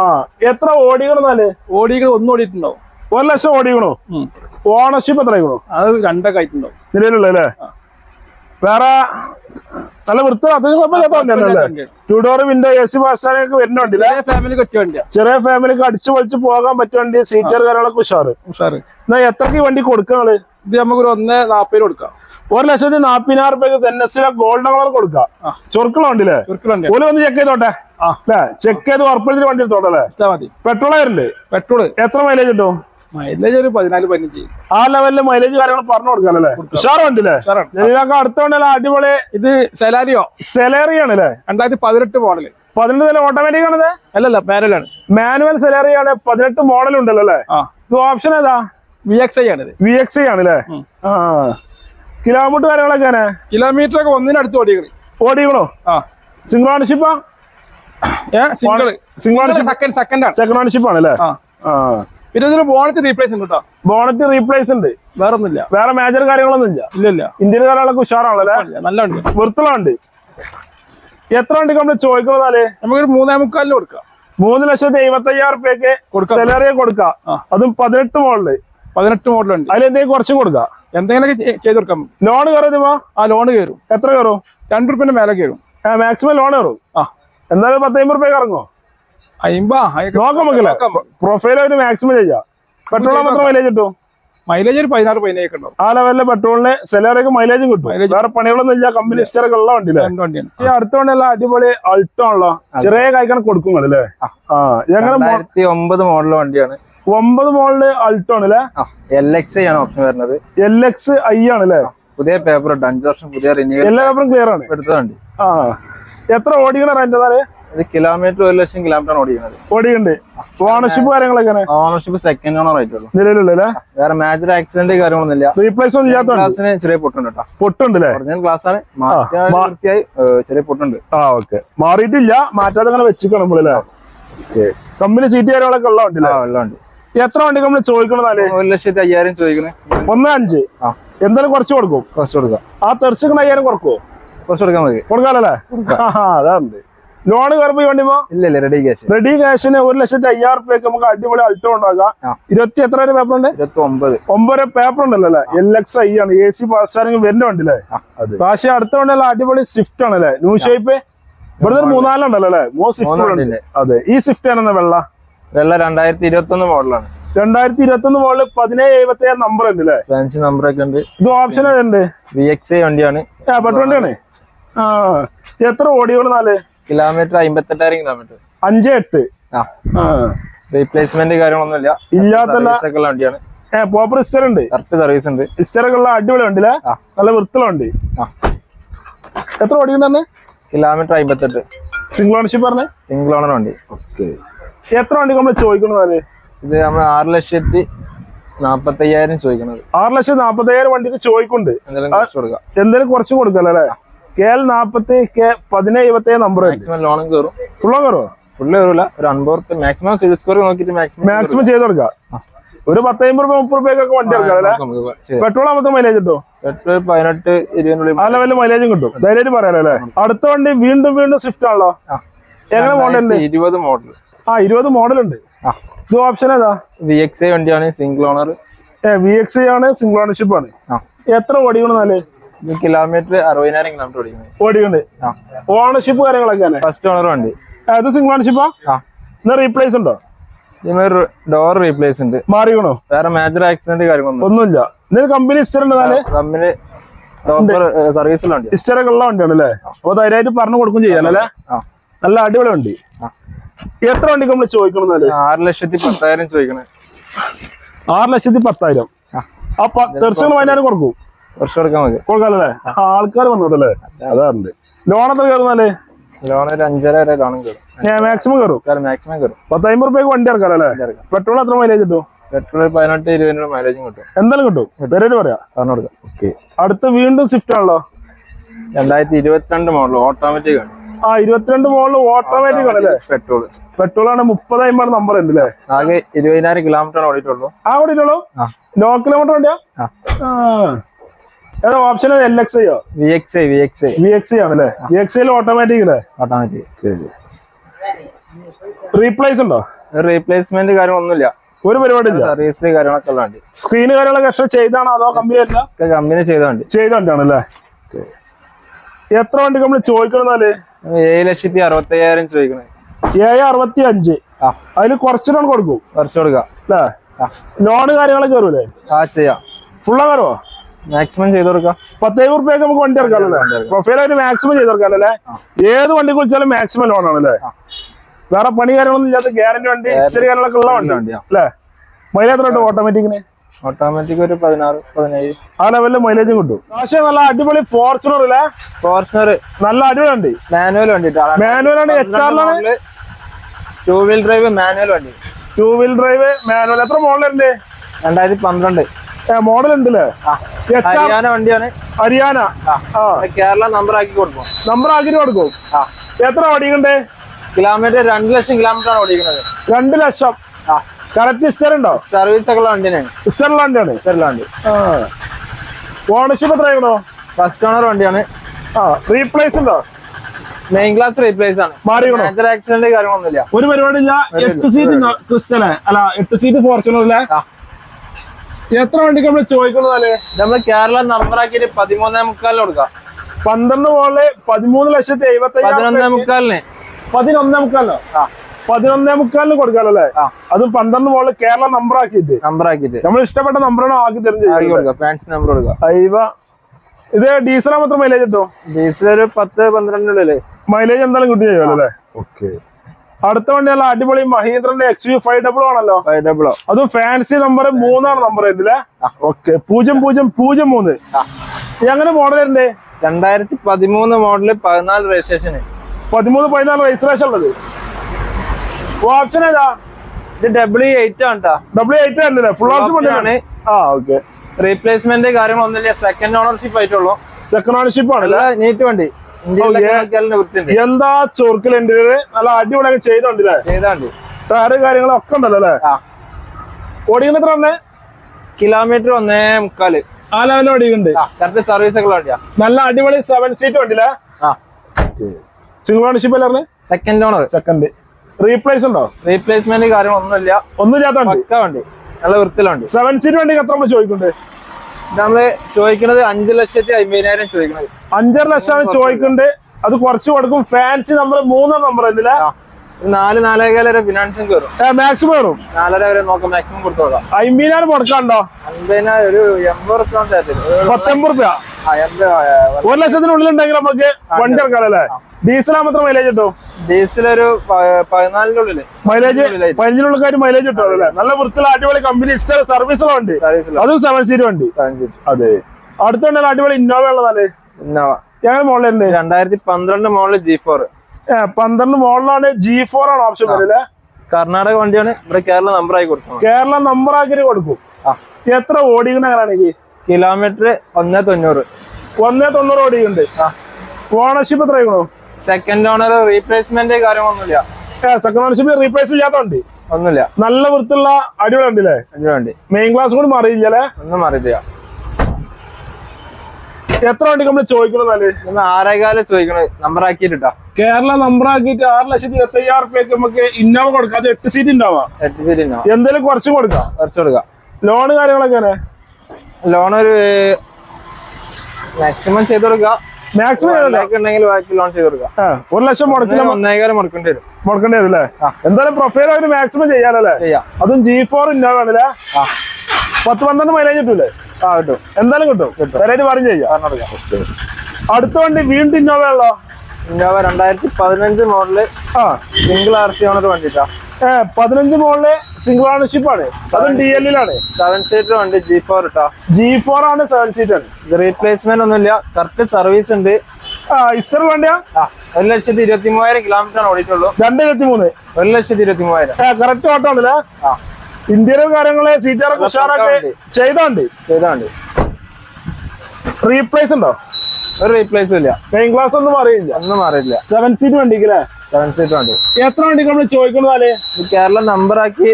Speaker 2: എത്ര ഓടിക്കണമെന്നാൽ
Speaker 3: ഓടികൾ ഒന്നും ഓടിയിട്ടുണ്ടാവും
Speaker 2: ഒരു ലക്ഷം ഓടിക്കണോ? ഓണർഷിപ്പ് എത്ര ആയിക്കണോ?
Speaker 3: അത് രണ്ടൊക്കെ ആയിട്ടുണ്ടാവും.
Speaker 2: നിലവിലുള്ള അല്ലേ? വേറെ നല്ല വൃത്തി. അത്യാവശ്യം two door window A C ബസ്റ്റാനൊക്കെ വരുന്ന വണ്ടിയില്ലേ
Speaker 3: ചെറിയ
Speaker 2: ഫാമിലിക്ക് അടിച്ചു പൊളിച്ച് പോകാൻ പറ്റിയ വണ്ടി സീറ്റർ കാര്യങ്ങളൊക്കെ ഉഷാറ്.
Speaker 3: ഉഷാറ്.
Speaker 2: എന്നാ എത്രക്ക് വണ്ടി കൊടുക്കാൾ
Speaker 3: ഇത് നമുക്കൊരു ഒന്ന് നാപ്പതിന് കൊടുക്കാം.
Speaker 2: ഒരു ലക്ഷത്തി നാപ്പതിനായിരം റുപ്യക്ക് എൻ എസ് ഗോൾഡൻ കളർ കൊടുക്കാം.
Speaker 3: ചുരുക്കളുണ്ടല്ലേ
Speaker 2: ഓൽ വന്ന് ചെക്ക് ചെയ്തോട്ടെ? ചെക്ക് ചെയ്ത് ഉറപ്പിച്ചിട്ട് വണ്ടി എടുത്തോട്ടെ പെട്രോൾ ആയിരുന്നില്ലേ
Speaker 3: പെട്രോൾ
Speaker 2: എത്ര മൈലേജ് കിട്ടും?
Speaker 3: മൈലേജ് ഒരു പതിനാല് പതിനഞ്ച്.
Speaker 2: ആ ലെവലിൽ മൈലേജ് കാര്യങ്ങൾ പറഞ്ഞു കൊടുക്കാനല്ലേ
Speaker 3: ഉഷാറുണ്ടല്ലേ?
Speaker 2: ഇതിനൊക്കെ അടുത്ത അടിപൊളി
Speaker 3: ഇത് സെലാരിയോ
Speaker 2: സെലേറി ആണല്ലേ?
Speaker 3: രണ്ടായിരത്തി പതിനെട്ട് മോഡൽ
Speaker 2: പതിനെട്ട് നില ഓട്ടോമാറ്റിക് ആണത്?
Speaker 3: അല്ലല്ല മാനുവലാണ്
Speaker 2: മാനുവൽ സെലേറി ആണ്. പതിനെട്ട് മോഡൽ ഉണ്ടല്ലോ അല്ലേ? ഇത് ഓപ്ഷൻ ഏതാ?
Speaker 3: വി എക്സ് ഐ ആണ്
Speaker 2: വി എക്സ് ഐ ആണല്ലേ. ആ. കിലോമീറ്റർ കാര്യങ്ങളൊക്കെ
Speaker 3: കിലോമീറ്റർ ഒക്കെ ഒന്നിനടുത്ത് ഓടിക്കണി
Speaker 2: ഓടിക്കണോ
Speaker 3: ആ.
Speaker 2: സിംഗിൾ ഓണർഷിപ്പാ
Speaker 3: സിംഗിൾ
Speaker 2: സിംഗിൾ
Speaker 3: സെക്കൻഡ് സെക്കൻഡ് ആണ്.
Speaker 2: സെക്കൻഡ് ഓണർഷിപ്പ് ആണല്ലേ?
Speaker 3: ആ. പിന്നെ ഇതിന് ബോണറ്റ് റീപ്ലേസ് ഉണ്ട് കേട്ടോ
Speaker 2: ബോണറ്റ് റീപ്ലേസ് ഉണ്ട്.
Speaker 3: വേറെ ഒന്നുമില്ല
Speaker 2: വേറെ മേജർ കാര്യങ്ങളൊന്നും ഇല്ല.
Speaker 3: ഇല്ല ഇല്ല
Speaker 2: ഇന്ത്യൻ കാലങ്ങളൊക്കെ ഉഷാറാണല്ലേ
Speaker 3: അല്ലേ? നല്ല
Speaker 2: ഉണ്ട് വൃത്തിലുണ്ട് എത്ര വണ്ടിക്ക് നമ്മൾ ചോദിക്കുന്നതാൽ
Speaker 3: നമുക്കൊരു മൂന്നേ മുക്കാലിന് കൊടുക്കാം.
Speaker 2: മൂന്ന് ലക്ഷത്തി എഴുപത്തി അയ്യായിരം റുപ്യക്ക്
Speaker 3: കൊടുക്കാം.
Speaker 2: സെലറിയെ കൊടുക്കാം. അതും പതിനെട്ട് മോളിൽ
Speaker 3: പതിനെട്ട് മോഡലുണ്ട് ഉണ്ട്
Speaker 2: അതിലെന്തെങ്കിലും കുറച്ചും കൊടുക്കാം?
Speaker 3: എന്തെങ്കിലുമൊക്കെ ചെയ്ത് കൊടുക്കാം.
Speaker 2: ലോൺ കയറുമോ
Speaker 3: ആ ലോൺ കയറും.
Speaker 2: എത്ര കയറും?
Speaker 3: രണ്ട് റുപ്യന്റെ മേലെ കയറും.
Speaker 2: മാക്സിമം ലോൺ കയറും.
Speaker 3: ആ.
Speaker 2: എന്തായാലും പത്ത് അമ്പത് റുപ്യ ഇറങ്ങോ
Speaker 3: അയിമ്പാ
Speaker 2: നോക്കാം നമുക്കല്ലേ പ്രൊഫൈൽ ഒരു മാക്സിമം ചെയ്യാം. പെട്രോൾ മാത്രം മൈലേജ് കിട്ടും?
Speaker 3: മൈലേജ് ഒരു പതിനാറ് പതിനേഴ് ഉണ്ടാവും.
Speaker 2: ആ ലെവലിലെ പെട്രോളിന് സെലറിക്ക് മൈലേജും കിട്ടും. വേറെ പണികളൊന്നും ഇല്ല. കമ്പനി സ്റ്ററൊക്കെ ഉള്ള വണ്ടിയില്ലേ? ഈ അടുത്ത വണ്ടിയല്ല അടിപൊളി അൾട്ടോ ഉള്ളോ ചെറിയ കായ്ക്കാണ് കൊടുക്കും അല്ലേ? ആ.
Speaker 4: രണ്ടായിരത്തി ഒമ്പത് മോഡൽ വണ്ടിയാണ്.
Speaker 2: ഒമ്പത് മോളിൽ അൾട്ടോ ആണ് അല്ലേ
Speaker 4: എൽ എക്സ് ആണ് ഓപ്ഷൻ വരുന്നത്.
Speaker 2: എൽ എക്സ് ഐ ആണ് അല്ലേ
Speaker 4: പുതിയ പേപ്പർ ഉണ്ട്. അഞ്ചു വർഷം പുതിയ റിന്യൂ
Speaker 2: എല്ലാ പേപ്പറും ക്ലിയർ ആണ്.
Speaker 4: എടുത്ത വണ്ടി.
Speaker 2: ആ. എത്ര ഓടിക്കണ റെന്റ് അതാണ്
Speaker 4: ഇത് കിലോമീറ്റർ ഒരു ലക്ഷം കിലോമീറ്റർ ഓടിക്കുന്നത്.
Speaker 2: ഓടിയുണ്ട് ഓണർഷിപ്പ് കാര്യങ്ങളൊക്കെ
Speaker 4: ഓണർഷിപ്പ് സെക്കൻഡ് ഓണർ ആയിട്ടുള്ളൂ.
Speaker 2: നിലവിലുള്ള
Speaker 4: വേറെ മേജർ ആക്സിഡന്റ് കാര്യങ്ങളൊന്നും ഇല്ല
Speaker 2: റീപ്ലേസ് ഒന്നും ഇല്ലാത്ത
Speaker 4: ഗ്ലാസിന് ചെറിയ പൊട്ടുണ്ട്
Speaker 2: പൊട്ടുണ്ട്
Speaker 4: ഒറിജിനൽ ഗ്ലാസ് ആണ്. വൃത്തിയായി ചെറിയ പൊട്ടുണ്ട്.
Speaker 2: ആ ഓക്കെ. മാറിയിട്ടില്ല. മാറ്റാതെ അങ്ങനെ വെച്ചിക്കണം നമ്മളല്ലേ കമ്പനി സീറ്റ് കാര്യങ്ങളൊക്കെ ഉള്ള
Speaker 4: ആ ഉള്ളുണ്ട്
Speaker 2: എത്ര വണ്ടി നമ്മൾ ചോദിക്കണതാൽ
Speaker 4: ഒരു ലക്ഷത്തി അയ്യായിരം ചോദിക്കുന്നത്
Speaker 2: ഒന്ന് അഞ്ച്. എന്തായാലും കുറച്ച് കൊടുക്കും.
Speaker 4: കുറച്ച് കൊടുക്കാം.
Speaker 2: ആ തെറിച്ചിക്കണ അയ്യായിരം കുറക്കുമോ
Speaker 4: കുറച്ച് കൊടുക്കാൻ മതി.
Speaker 2: കൊടുക്കാലല്ലേ അതാണ് ലോൺ കയറുമ്പോ ഈ വണ്ടിമോ
Speaker 4: ഇല്ല ഇല്ല റെഡി ക്യാഷ്
Speaker 2: റെഡി ക്യാഷിന് ഒരു ലക്ഷത്തി അയ്യായിരം റുപ്യക്ക് നമുക്ക് അടിപൊളി അൾട്ടോ ഉണ്ടാക്കാം. ഇരുപത്തി എത്ര വരെ പേപ്പർ ഉണ്ട്?
Speaker 4: ഇരുപത്തി ഒമ്പത്
Speaker 2: ഒമ്പത് പേപ്പർ ഉണ്ടല്ലോ അല്ലേ? എൽ എക്സ് ഐ ആണ്. എ സി പാസ്റ്റാറിംഗ് വരുന്ന
Speaker 4: വണ്ടി അല്ലേ?
Speaker 2: പക്ഷേ അടുത്ത വണ്ടിയല്ല അടിപൊളി സ്വിഫ്റ്റ് ആണ് അല്ലേ? ന്യൂ ഷേപ്പ് ഇവിടെ ഒരു മൂന്നാലുണ്ടല്ലോ അല്ലേ? മൂന്ന് സ്വിഫ്റ്റ് അതെ. ഈ സ്വിഫ്റ്റ് ആണെന്ന വെള്ള?
Speaker 4: വെള്ള രണ്ടായിരത്തി ഇരുപത്തി ഒന്ന് മോഡലാണ്.
Speaker 2: രണ്ടായിരത്തി ഇരുപത്തി ഒന്ന് മോഡൽ പതിനേഴ് എഴുപത്തി ഏഴ് നമ്പർ ഉണ്ട് അല്ലേ?
Speaker 4: ഫാൻസി നമ്പർ ഒക്കെ ഉണ്ട്.
Speaker 2: ഇത് ഓപ്ഷൻ ഉണ്ട്?
Speaker 4: വി എക്സ് ഐ വണ്ടിയാണ്.
Speaker 2: ആ പെട്രോളിന്റെ ആണ് ആ എത്ര ഓടിയോൾ നാല്?
Speaker 4: കിലോമീറ്റർ അമ്പത്തെട്ടായിരം കിലോമീറ്റർ.
Speaker 2: അഞ്ച് എട്ട്.
Speaker 4: ആ. റീപ്ലേസ്മെന്റ് കാര്യങ്ങളൊന്നുമില്ല. ഇല്ലാത്ത വണ്ടിയാണ്.
Speaker 2: ഏ പോപ്പർ ഇസ്റ്റർ ഉണ്ട്.
Speaker 4: കറക്റ്റ് സർവീസ് ഉണ്ട്.
Speaker 2: ഇസ്റ്ററൊക്കെ ഉള്ള അടിപൊളി ഉണ്ടല്ലേ. നല്ല വൃത്തിയുള്ള വണ്ടി.
Speaker 4: ആ.
Speaker 2: എത്ര ഓടിക്കുന്നത് തന്നെ?
Speaker 4: കിലോമീറ്റർ അമ്പത്തെട്ട്.
Speaker 2: സിംഗിൾ ഓണർഷിപ്പ് പറഞ്ഞേ?
Speaker 4: സിംഗിൾ ഓണർ വണ്ടി.
Speaker 2: എത്ര വണ്ടി നമ്മൾ ചോദിക്കുന്നത്
Speaker 4: ഇത് നമ്മൾ ആറ് ലക്ഷത്തി നാപ്പത്തയ്യായിരം ചോദിക്കുന്നത്
Speaker 2: ആറ് ലക്ഷത്തി നാപ്പത്തയ്യായിരം വണ്ടിക്ക് ചോദിക്കുന്നുണ്ട്.
Speaker 4: എന്തെങ്കിലും കുറച്ച് കൊടുക്കാം.
Speaker 2: എന്തായാലും കുറച്ച് കൊടുക്കല്ലോ അല്ലേ? കെ എൽ നാപ്പത്തി കെ പതിനേഴ് ഇരുപത്തേഴ് നമ്പർ
Speaker 4: മാക്സിമം ലോണും കയറും
Speaker 2: ഫുള്ളും കയറുമോ
Speaker 4: ഫുള്ള് കയറൂല ഒരു അൻപത് മാക്സിമം സിവിൽ സ്കോർ നോക്കിയിട്ട് മാക്സിമം
Speaker 2: മാക്സിമം ചെയ്ത് കൊടുക്കാം. ഒരു പത്തമ്പത് രൂപ മുപ്പത് രൂപയൊക്കെ വണ്ടി എടുക്കാം പെട്രോൾ നമുക്ക് മൈലേജ് കിട്ടും?
Speaker 4: പെട്രോൾ പതിനെട്ട് ഇരുപതിനുള്ളിൽ
Speaker 2: ആ ലെവലിൽ മൈലേജും കിട്ടും. ധൈര്യം പറയാലോ അല്ലെ? അടുത്ത വണ്ടി വീണ്ടും വീണ്ടും സ്വിഫ്റ്റ് ആണല്ലോ. എങ്ങനെ മോഡൽ ഉണ്ട്?
Speaker 4: ഇരുപത് മോഡൽ
Speaker 2: ആ ഇരുപത് മോഡൽ ഉണ്ട്. ഇത് ഓപ്ഷൻ ഏതാ?
Speaker 4: വി എക്സ് ഐ വണ്ടിയാണ് single owner
Speaker 2: V X I ആണ് സിംഗിൾ ഓണർഷിപ്പ് ആണ്. എത്ര ഓടിക്കണെന്നാൽ
Speaker 4: ഇത് കിലോമീറ്റർ അറുപതിനായിരം കിലോമീറ്റർ ഓടിക്കുന്നത്
Speaker 2: ഓടിക്കണ്ട്
Speaker 4: ആ.
Speaker 2: ഓണർഷിപ്പ് കാര്യങ്ങളൊക്കെ
Speaker 4: ഫസ്റ്റ് ഓണർ വണ്ടി.
Speaker 2: അത് സിംഗിൾ ഓണർഷിപ്പാ എന്നാ റീപ്ലേസ് ഉണ്ടോ?
Speaker 4: ഡോർ റീപ്ലേസ് ഉണ്ട്.
Speaker 2: മാറിയണോ
Speaker 4: വേറെ മേജർ ആക്സിഡന്റ് കാര്യങ്ങളൊന്നും
Speaker 2: ഒന്നുമില്ല. ഇതിന് കമ്പനി ഇസ്റ്റർ ഉണ്ട്.
Speaker 4: കമ്പനി
Speaker 2: ഉള്ള വണ്ടിയാണ് അല്ലേ? അപ്പൊ ധൈര്യമായിട്ട് പറഞ്ഞു കൊടുക്കും ചെയ്യാം അല്ലേ? നല്ല അടിപൊളി വണ്ടി. എത്ര വണ്ടി നമ്മൾ ചോദിക്കണം
Speaker 4: ആറ് ലക്ഷത്തി പത്തായിരം ചോദിക്കണേ.
Speaker 2: ആറ് ലക്ഷത്തി പത്തായിരം.
Speaker 4: ആ.
Speaker 2: തീർച്ചയായും വയനാട് കൊടുക്കും.
Speaker 4: കുറച്ച് കൊടുക്കാൻ മതി.
Speaker 2: കൊടുക്കാല്ലേ ആൾക്കാർ വന്നോട്ടല്ലേ? അതാറുണ്ട് ലോൺ എത്ര കയറുന്നാൽ
Speaker 4: ലോൺ ഒരു അഞ്ചര വരെ ലോണും കയറും.
Speaker 2: ഞാൻ മാക്സിമം കയറും?
Speaker 4: മാക്സിമം കയറും.
Speaker 2: പത്തമ്പത് റുപ്യക്ക് വണ്ടി ഇറക്കാം അല്ലേ? പെട്രോൾ എത്ര മൈലേജ് കിട്ടും?
Speaker 4: പെട്രോൾ പതിനെട്ട് ഇരുപതിനുള്ള മൈലേജും കിട്ടും.
Speaker 2: എന്തായാലും കിട്ടും. പേരായിട്ട് പറയാ.
Speaker 4: പറഞ്ഞു കൊടുക്കാം.
Speaker 2: ഓക്കെ. അടുത്ത് വീണ്ടും സ്വിഫ്റ്റ് ആണല്ലോ?
Speaker 4: രണ്ടായിരത്തി ഇരുപത്തിരണ്ട് മോഡൽ ഓട്ടോമാറ്റിക് ആണ്.
Speaker 2: ആ ഇരുപത്തിരണ്ട് മോഡൽ ഓട്ടോമാറ്റിക് ആണല്ലേ
Speaker 4: പെട്രോൾ
Speaker 2: പെട്രോൾ ആണ് മുപ്പതായിരം നമ്പർ ഉണ്ട് അല്ലേ?
Speaker 4: ആകെ ഇരുപതിനായിരം കിലോമീറ്റർ ആണ് ഓടിയിട്ടുള്ളൂ.
Speaker 2: ആ
Speaker 4: ഓടിയിട്ടുള്ളൂ?
Speaker 2: ലോ കിലോമീറ്റർ വണ്ടിയാ? ഏതാ? Option L X ഐയോ
Speaker 4: V X I V X I
Speaker 2: V X I ആണല്ലേ? വി എക്സ് ഐയിൽ ഓട്ടോമാറ്റിക് അല്ലേ
Speaker 4: ഓട്ടോമാറ്റിക്
Speaker 2: റീപ്ലേസ് ഉണ്ടോ?
Speaker 4: റീപ്ലേസ്മെന്റ് കാര്യമൊന്നുമില്ല
Speaker 2: ഒരു പരിപാടി
Speaker 4: സർവീസ് കാര്യങ്ങളൊക്കെ ഉള്ളതാണ്
Speaker 2: സ്ക്രീന് കാര്യങ്ങളൊക്കെ എക്സ്ട്രാ ചെയ്താണോ? അതോ കമ്പനി അല്ല
Speaker 4: കമ്പനി ചെയ്തോണ്ട്
Speaker 2: ചെയ്ത എത്ര വണ്ടി നമ്മൾ ചോദിക്കണമെന്നാൽ
Speaker 4: ഏഴ് ലക്ഷത്തി അറുപത്തി അയ്യായിരം ചോദിക്കണേ
Speaker 2: ഏഴ് അറുപത്തി അഞ്ച്. അതിൽ കുറച്ച് ലോൺ കൊടുക്കും.
Speaker 4: കുറച്ച് കൊടുക്കാം.
Speaker 2: അല്ലേ? ലോണ് കാര്യങ്ങളൊക്കെ കയറൂലേ
Speaker 4: ആ ചെയ്യാം.
Speaker 2: ഫുള്ള് കയറുമോ
Speaker 4: മാക്സിമം ചെയ്ത് കൊടുക്കാം.
Speaker 2: പത്തേഴ് റുപ്യൊക്കെ നമുക്ക് വണ്ടി ഇറക്കാമല്ലേ പ്രൊഫൈൽ ആയിട്ട് മാക്സിമം കൊടുക്കാമല്ലേ ഏത് വണ്ടി കുറിച്ചാലും മാക്സിമം ലോൺ ആണല്ലേ വേറെ പണി കാര്യങ്ങളൊന്നും ഇല്ലാത്ത ഗ്യാരണ്ടി വണ്ടി ഹിസ്റ്ററി കാര്യങ്ങളൊക്കെ ഉള്ള വണ്ടി അല്ലേ? മൈലേജ് എത്ര കിട്ടും ഓട്ടോമാറ്റിക്കിന്
Speaker 4: ഓട്ടോമാറ്റിക് ഒരു പതിനാറ് പതിനേഴ്.
Speaker 2: ആ ലെവലിൽ മൈലേജും കിട്ടും. പക്ഷേ നല്ല അടിപൊളി ഫോർച്യൂണർ അല്ലേ?
Speaker 4: ഫോർച്യൂണർ
Speaker 2: നല്ല അടിപൊളി വണ്ടി.
Speaker 4: മാനുവൽ വണ്ടി
Speaker 2: മാനുവൽ ആണ് എച്ച് ആറിലാണ്
Speaker 4: ടൂ വീൽ ഡ്രൈവ് മാനുവൽ വണ്ടി.
Speaker 2: ടൂ വീൽ ഡ്രൈവ് മാനുവൽ എത്ര മോഡലുണ്ട്
Speaker 4: രണ്ടായിരത്തി പന്ത്രണ്ട്.
Speaker 2: മോഡൽ ഉണ്ട് അല്ലേ
Speaker 4: ആ.
Speaker 2: എച്ച് ആർ
Speaker 4: ഹരിയാന വണ്ടിയാണ്.
Speaker 2: ഹരിയാന.
Speaker 4: കേരള നമ്പർ ആക്കി കൊടുക്കും.
Speaker 2: നമ്പർ ആക്കി കൊടുക്കും? എത്ര ഓടിക്കണ്ടേ
Speaker 4: കിലോമീറ്റർ രണ്ട് ലക്ഷം കിലോമീറ്റർ ആണ് ഓടിക്കുന്നത്
Speaker 2: രണ്ട് ലക്ഷം. കറക്റ്റ് ഇസ്റ്റർ ഉണ്ടോ?
Speaker 4: സർവീസ് ഒക്കെ വണ്ടിയാണ്.
Speaker 2: ഇസ്റ്ററുള്ള വണ്ടിയാണ്.
Speaker 4: വണ്ടി.
Speaker 2: ഓണർഷിപ്പ് എത്ര ആയിക്കണോ?
Speaker 4: ഫസ്റ്റ് ഓണർ വണ്ടിയാണ്.
Speaker 2: ആ. റീപ്ലേസ് ഉണ്ടോ?
Speaker 4: മെയിൻ ക്ലാസ് റീപ്ലേസ് ആണ്. ആക്സിഡന്റ് കാര്യങ്ങളൊന്നുമില്ല.
Speaker 2: ഒരു പരിപാടി ഇല്ല എട്ട് സീറ്റ് ക്രിസ്റ്റലെ അല്ല എട്ട് സീറ്റ് ഫോർച്യൂണർ
Speaker 4: ആ.
Speaker 2: എത്ര വണ്ടിക്ക് നമ്മൾ അല്ലേ
Speaker 4: നമ്മൾ കേരള നമ്പർ ആക്കിയിട്ട് പതിമൂന്നേ മുക്കാലിന് കൊടുക്കാം.
Speaker 2: പന്ത്രണ്ട് മോളിൽ പതിമൂന്ന് ലക്ഷത്തി എഴുപത്തി
Speaker 4: പതിനൊന്നേ മുക്കാലിന്.
Speaker 2: പതിനൊന്നേ മുക്കാലിനോ?
Speaker 4: ആ.
Speaker 2: പതിനൊന്നേ മുക്കാലിന് കൊടുക്കാമല്ലേ
Speaker 4: ആ.
Speaker 2: അതും പന്ത്രണ്ട് മോളിൽ കേരള നമ്പർ ആക്കിയിട്ട്.
Speaker 4: നമ്പർ ആക്കിയിട്ട്.
Speaker 2: നമ്മൾ ഇഷ്ടപ്പെട്ട നമ്പറാണോ ആക്കി
Speaker 4: ആക്കി
Speaker 2: തരുന്നത്
Speaker 4: ഫാൻസി നമ്പർ
Speaker 2: ഇത് ഡീസലാ മാത്രം മൈലേജ് കിട്ടും?
Speaker 4: ഡീസൽ ഒരു പത്ത് പന്ത്രണ്ടിനുള്ളിൽ.
Speaker 2: മൈലേജ് എന്തായാലും കിട്ടി ചെയ്യുമല്ലോ അല്ലേ? ഓക്കെ അടുത്ത വണ്ടിയല്ല അടിപൊളി മഹീന്ദ്രന്റെ എക്സ് യു ഫൈവ് ഡബിൾ ആണല്ലോ.
Speaker 4: ഫൈവ് ഡബിൾ
Speaker 2: അതും ഫാൻസി നമ്പർ മൂന്നാണ് നമ്പർ ഇതിലെ. ഓക്കെ പൂജ്യം പൂജ്യം പൂജ്യം മൂന്ന്. എങ്ങനെ അങ്ങനെ മോഡൽ ഉണ്ട്
Speaker 4: രണ്ടായിരത്തി പതിമൂന്ന് മോഡൽ പതിനാല് രജിസ്ട്രേഷൻ
Speaker 2: പതിമൂന്ന് പതിനാല് രജിസ്ട്രേഷൻ ഉള്ളത്. ഓപ്ഷൻ ഏതാ?
Speaker 4: ഇത് ഡബ്ല്യു എയ്റ്റ് ആണ് കേട്ടോ
Speaker 2: ഡബ്ല്യു എയ്റ്റ് അല്ലേ? ഫുൾ ഓപ്ഷൻ ആണ്
Speaker 4: ആണ്.
Speaker 2: ആ ഓക്കെ
Speaker 4: റീപ്ലേസ്മെന്റ് കാര്യങ്ങളൊന്നുമില്ല. സെക്കൻഡ് ഓണർഷിപ്പ് ആയിട്ടുള്ളൂ.
Speaker 2: സെക്കൻഡ് ഓണർഷിപ്പ്
Speaker 4: ആണ് നീറ്റ് വണ്ടി.
Speaker 2: എന്താ ചൊറുക്കൽ എന്റെ നല്ല അടിപൊളിയൊക്കെ ചെയ്തോണ്ടല്ലേ?
Speaker 4: ചെയ്ത വണ്ടി
Speaker 2: ടയറ് കാര്യങ്ങളൊക്കെ ഉണ്ടല്ലോ അല്ലേ? എത്ര തന്നെ
Speaker 4: കിലോമീറ്റർ ഒന്നേ മുക്കാൽ.
Speaker 2: ആ ലെവലിൽ ഓടിക്കുന്നുണ്ട്.
Speaker 4: കറക്റ്റ് സർവീസ് ഒക്കെ വണ്ടിയാ.
Speaker 2: നല്ല അടിപൊളി സെവൻ സീറ്റ് വണ്ടിയില്ലേ?
Speaker 4: ആ.
Speaker 2: സിംഗിൾ ഓണർഷിപ്പ് അല്ലേ
Speaker 4: സെക്കൻഡ് ഓണർ
Speaker 2: സെക്കൻഡ് റീപ്ലേസ് ഉണ്ടോ?
Speaker 4: റീപ്ലേസ്മെന്റ് കാര്യങ്ങളൊന്നുമില്ല.
Speaker 2: ഒന്നുമില്ലാത്ത വണ്ടി.
Speaker 4: ഇല്ലാത്ത വണ്ടി. നല്ല വൃത്തിലുണ്ട് വണ്ടി.
Speaker 2: സെവൻ സീറ്റ് വണ്ടി എത്ര നമ്മൾ ചോദിക്കുന്നുണ്ട്?
Speaker 4: നമ്മൾ ചോദിക്കുന്നത് അഞ്ചു ലക്ഷത്തി അമ്പതിനായിരം ചോദിക്കുന്നത്.
Speaker 2: അഞ്ചര ലക്ഷം ചോദിക്കുന്നുണ്ട് അത് കുറച്ച് കൊടുക്കും. ഫാൻസി നമ്മൾ മൂന്നാം നമ്പർ
Speaker 4: ഒരു നാല് നാലേകാല വരെ ഫിനാൻസിങ് കയറും
Speaker 2: മാക്സിമം വരും
Speaker 4: നാലര വരെ നോക്കാം മാക്സിമം കൊടുത്തോളാം.
Speaker 2: അമ്പതിനായിരം കൊടുക്കാണ്ടോ
Speaker 4: അമ്പതിനായിരം ഒരു എൺപത് റുപ്യ
Speaker 2: പത്തൊമ്പത് റുപ്യ? ഒരു ലക്ഷത്തിനുള്ളിൽ ഉണ്ടെങ്കിൽ നമുക്ക് വണ്ടി ഇറക്കാം അല്ലേ? ഡീസൽ മാത്രം മൈലേജ് കിട്ടും?
Speaker 4: ഡീസൽ ഒരു പ- പതിനാലിന്റെ ഉള്ളിൽ.
Speaker 2: മൈലേജ്
Speaker 4: പതിനഞ്ചിനുള്ള
Speaker 2: പതിനഞ്ചിനുള്ളിൽ മൈലേജ് കിട്ടും അല്ലേ? നല്ല വൃത്തിയുള്ള അടിപൊളി കമ്പനി ഇഷ്ട സർവീസുള്ള വണ്ടി. അതും സെവൻ സീറ്റ് വണ്ടി.
Speaker 4: സെവൻ സീറ്റ്
Speaker 2: അതെ. അടുത്തുണ്ടല്ലോ അടിപൊളി ഇന്നോവ ഉള്ളതല്ലേ
Speaker 4: ഇന്നോവ
Speaker 2: ഞങ്ങൾ മോളിൽ
Speaker 4: രണ്ടായിരത്തി പന്ത്രണ്ട് മോളിൽ ജി ഫോർ
Speaker 2: പന്ത്രണ്ട് മോളിലാണ് ജി ഫോർ ആണ് ഓപ്ഷൻ വരുന്നത്
Speaker 4: കർണാടക വണ്ടിയാണ് ഇവിടെ കേരള നമ്പർ ആയി കൊടുക്കും
Speaker 2: കേരള നമ്പർ ആക്കി കൊടുക്കും. എത്ര ഓടിക്കുന്ന അങ്ങനെയാണെങ്കിൽ
Speaker 4: കിലോമീറ്റർ ഒന്നേ തൊണ്ണൂറ്.
Speaker 2: ഒന്നേ തൊണ്ണൂറ് ഓടിയുണ്ട് ഓണർഷിപ്പ് എത്ര ആയിക്കണോ?
Speaker 4: സെക്കൻഡ് ഓണർ റീപ്ലേസ്മെന്റ് കാര്യങ്ങളൊന്നുമില്ല.
Speaker 2: സെക്കൻഡ് ഓണർഷിപ്പ് റീപ്ലേസ് ചെയ്യാത്തോണ്ട്
Speaker 4: ഒന്നുമില്ല.
Speaker 2: നല്ല വൃത്തിയുള്ള അടിപൊളി ഉണ്ടല്ലേ
Speaker 4: അടിപൊളി വണ്ടി.
Speaker 2: മെയിൻ ക്ലാസ് കൂടി മാറിയില്ലേ
Speaker 4: ഒന്നും മാറിയില്ല
Speaker 2: എത്ര വണ്ടി നമ്മൾ ചോദിക്കണം
Speaker 4: ഇന്ന് ആറേകാൽ ചോദിക്കണത് നമ്പർ ആക്കിയിട്ടാ
Speaker 2: കേരള നമ്പർ ആക്കിയിട്ട് ആറ് ലക്ഷത്തി ഇരുപത്തി അയ്യായിരം റുപ്യക്ക് നമുക്ക് ഇന്നോവ കൊടുക്കാം. അത് എട്ട് സീറ്റ് ഉണ്ടാവാം
Speaker 4: എട്ട് സീറ്റ് ഉണ്ടാവും
Speaker 2: എന്തെങ്കിലും കുറച്ച് കൊടുക്കാം.
Speaker 4: കുറച്ച് കൊടുക്കാം.
Speaker 2: ലോണ് കാര്യങ്ങളൊക്കെ
Speaker 4: ലോൺ ഒരു മാക്സിമം ചെയ്ത് കൊടുക്കാം.
Speaker 2: ഒരു ലക്ഷം മുടക്കില്ല
Speaker 4: ഒന്നേകാലം മുടക്കേണ്ടി വരും.
Speaker 2: മുടക്കേണ്ടി വരും അല്ലേ? എന്തായാലും പ്രൊഫൈൽ അവർ മാക്സിമം ചെയ്യാനല്ലേ?
Speaker 4: ചെയ്യാം.
Speaker 2: അതും ജി ഫോർ ഇന്നോവ ആണല്ലേ പത്ത് പന്ത്രണ്ട് മൈലേജ് കിട്ടൂലേ?
Speaker 4: ആ കിട്ടും.
Speaker 2: എന്തായാലും കിട്ടും വെറൈറ്റി
Speaker 4: പറഞ്ഞു ചെയ്യാം.
Speaker 2: അടുത്ത വണ്ടി വീണ്ടും ഇന്നോവ ഉള്ളോ
Speaker 4: ഇന്നോവ രണ്ടായിരത്തി പതിനഞ്ച് മോഡൽ
Speaker 2: ആ.
Speaker 4: സിംഗിൾ ആർ സി ഓണർ വണ്ടിട്ടാ.
Speaker 2: ഏഹ് പതിനഞ്ച് മോഡൽ സിംഗിൾ ഓണർഷിപ്പ് ആണ്. അതും ഡി എൽ എല്ലിലാണ്
Speaker 4: സെവൻ സീറ്റർ വണ്ടി ജി ഫോർ ഇട്ടാ.
Speaker 2: ജി ഫോർ ആണ് സെവൻ സീറ്റർ
Speaker 4: റീപ്ലേസ്മെന്റ് ഒന്നുമില്ല. കറക്റ്റ് സർവീസ് ഉണ്ട്.
Speaker 2: ആ ഇസ്റ്റർ വണ്ടിയാ?
Speaker 4: ഒരു ലക്ഷത്തി ഇരുപത്തി മൂവായിരം കിലോമീറ്റർ ആണ് ഓടിയിട്ടുള്ളൂ.
Speaker 2: രണ്ട് ഇരുപത്തി മൂന്ന്.
Speaker 4: ഒരു ലക്ഷത്തി ഇരുപത്തി മൂവായിരം
Speaker 2: കറക്റ്റ് ഓട്ടോ ആണല്ലേ?
Speaker 4: ആ.
Speaker 2: ഇന്ത്യയിലെ കാര്യങ്ങളെ സി ഉഷാറൊക്കെ
Speaker 4: ആർ
Speaker 2: ചെയ്തോണ്ട്
Speaker 4: ചെയ്താണ്ട്. ചെയ്താണ്ട്.
Speaker 2: റീപ്ലേസ് ഉണ്ടോ?
Speaker 4: ഒരു റീപ്ലേസ് ഇല്ല.
Speaker 2: മെയിൻ ക്ലാസ് ഒന്നും അറിയില്ല
Speaker 4: ഒന്നും മാറിയില്ല
Speaker 2: സെവൻ സീറ്റ് വണ്ടിക്കല്ലേ?
Speaker 4: സെവൻ സീറ്റ് വണ്ടി.
Speaker 2: എത്ര വണ്ടിക്ക് നമ്മൾ
Speaker 4: ചോദിക്കുന്നതാൽ കേരളം നമ്പർ ആക്കി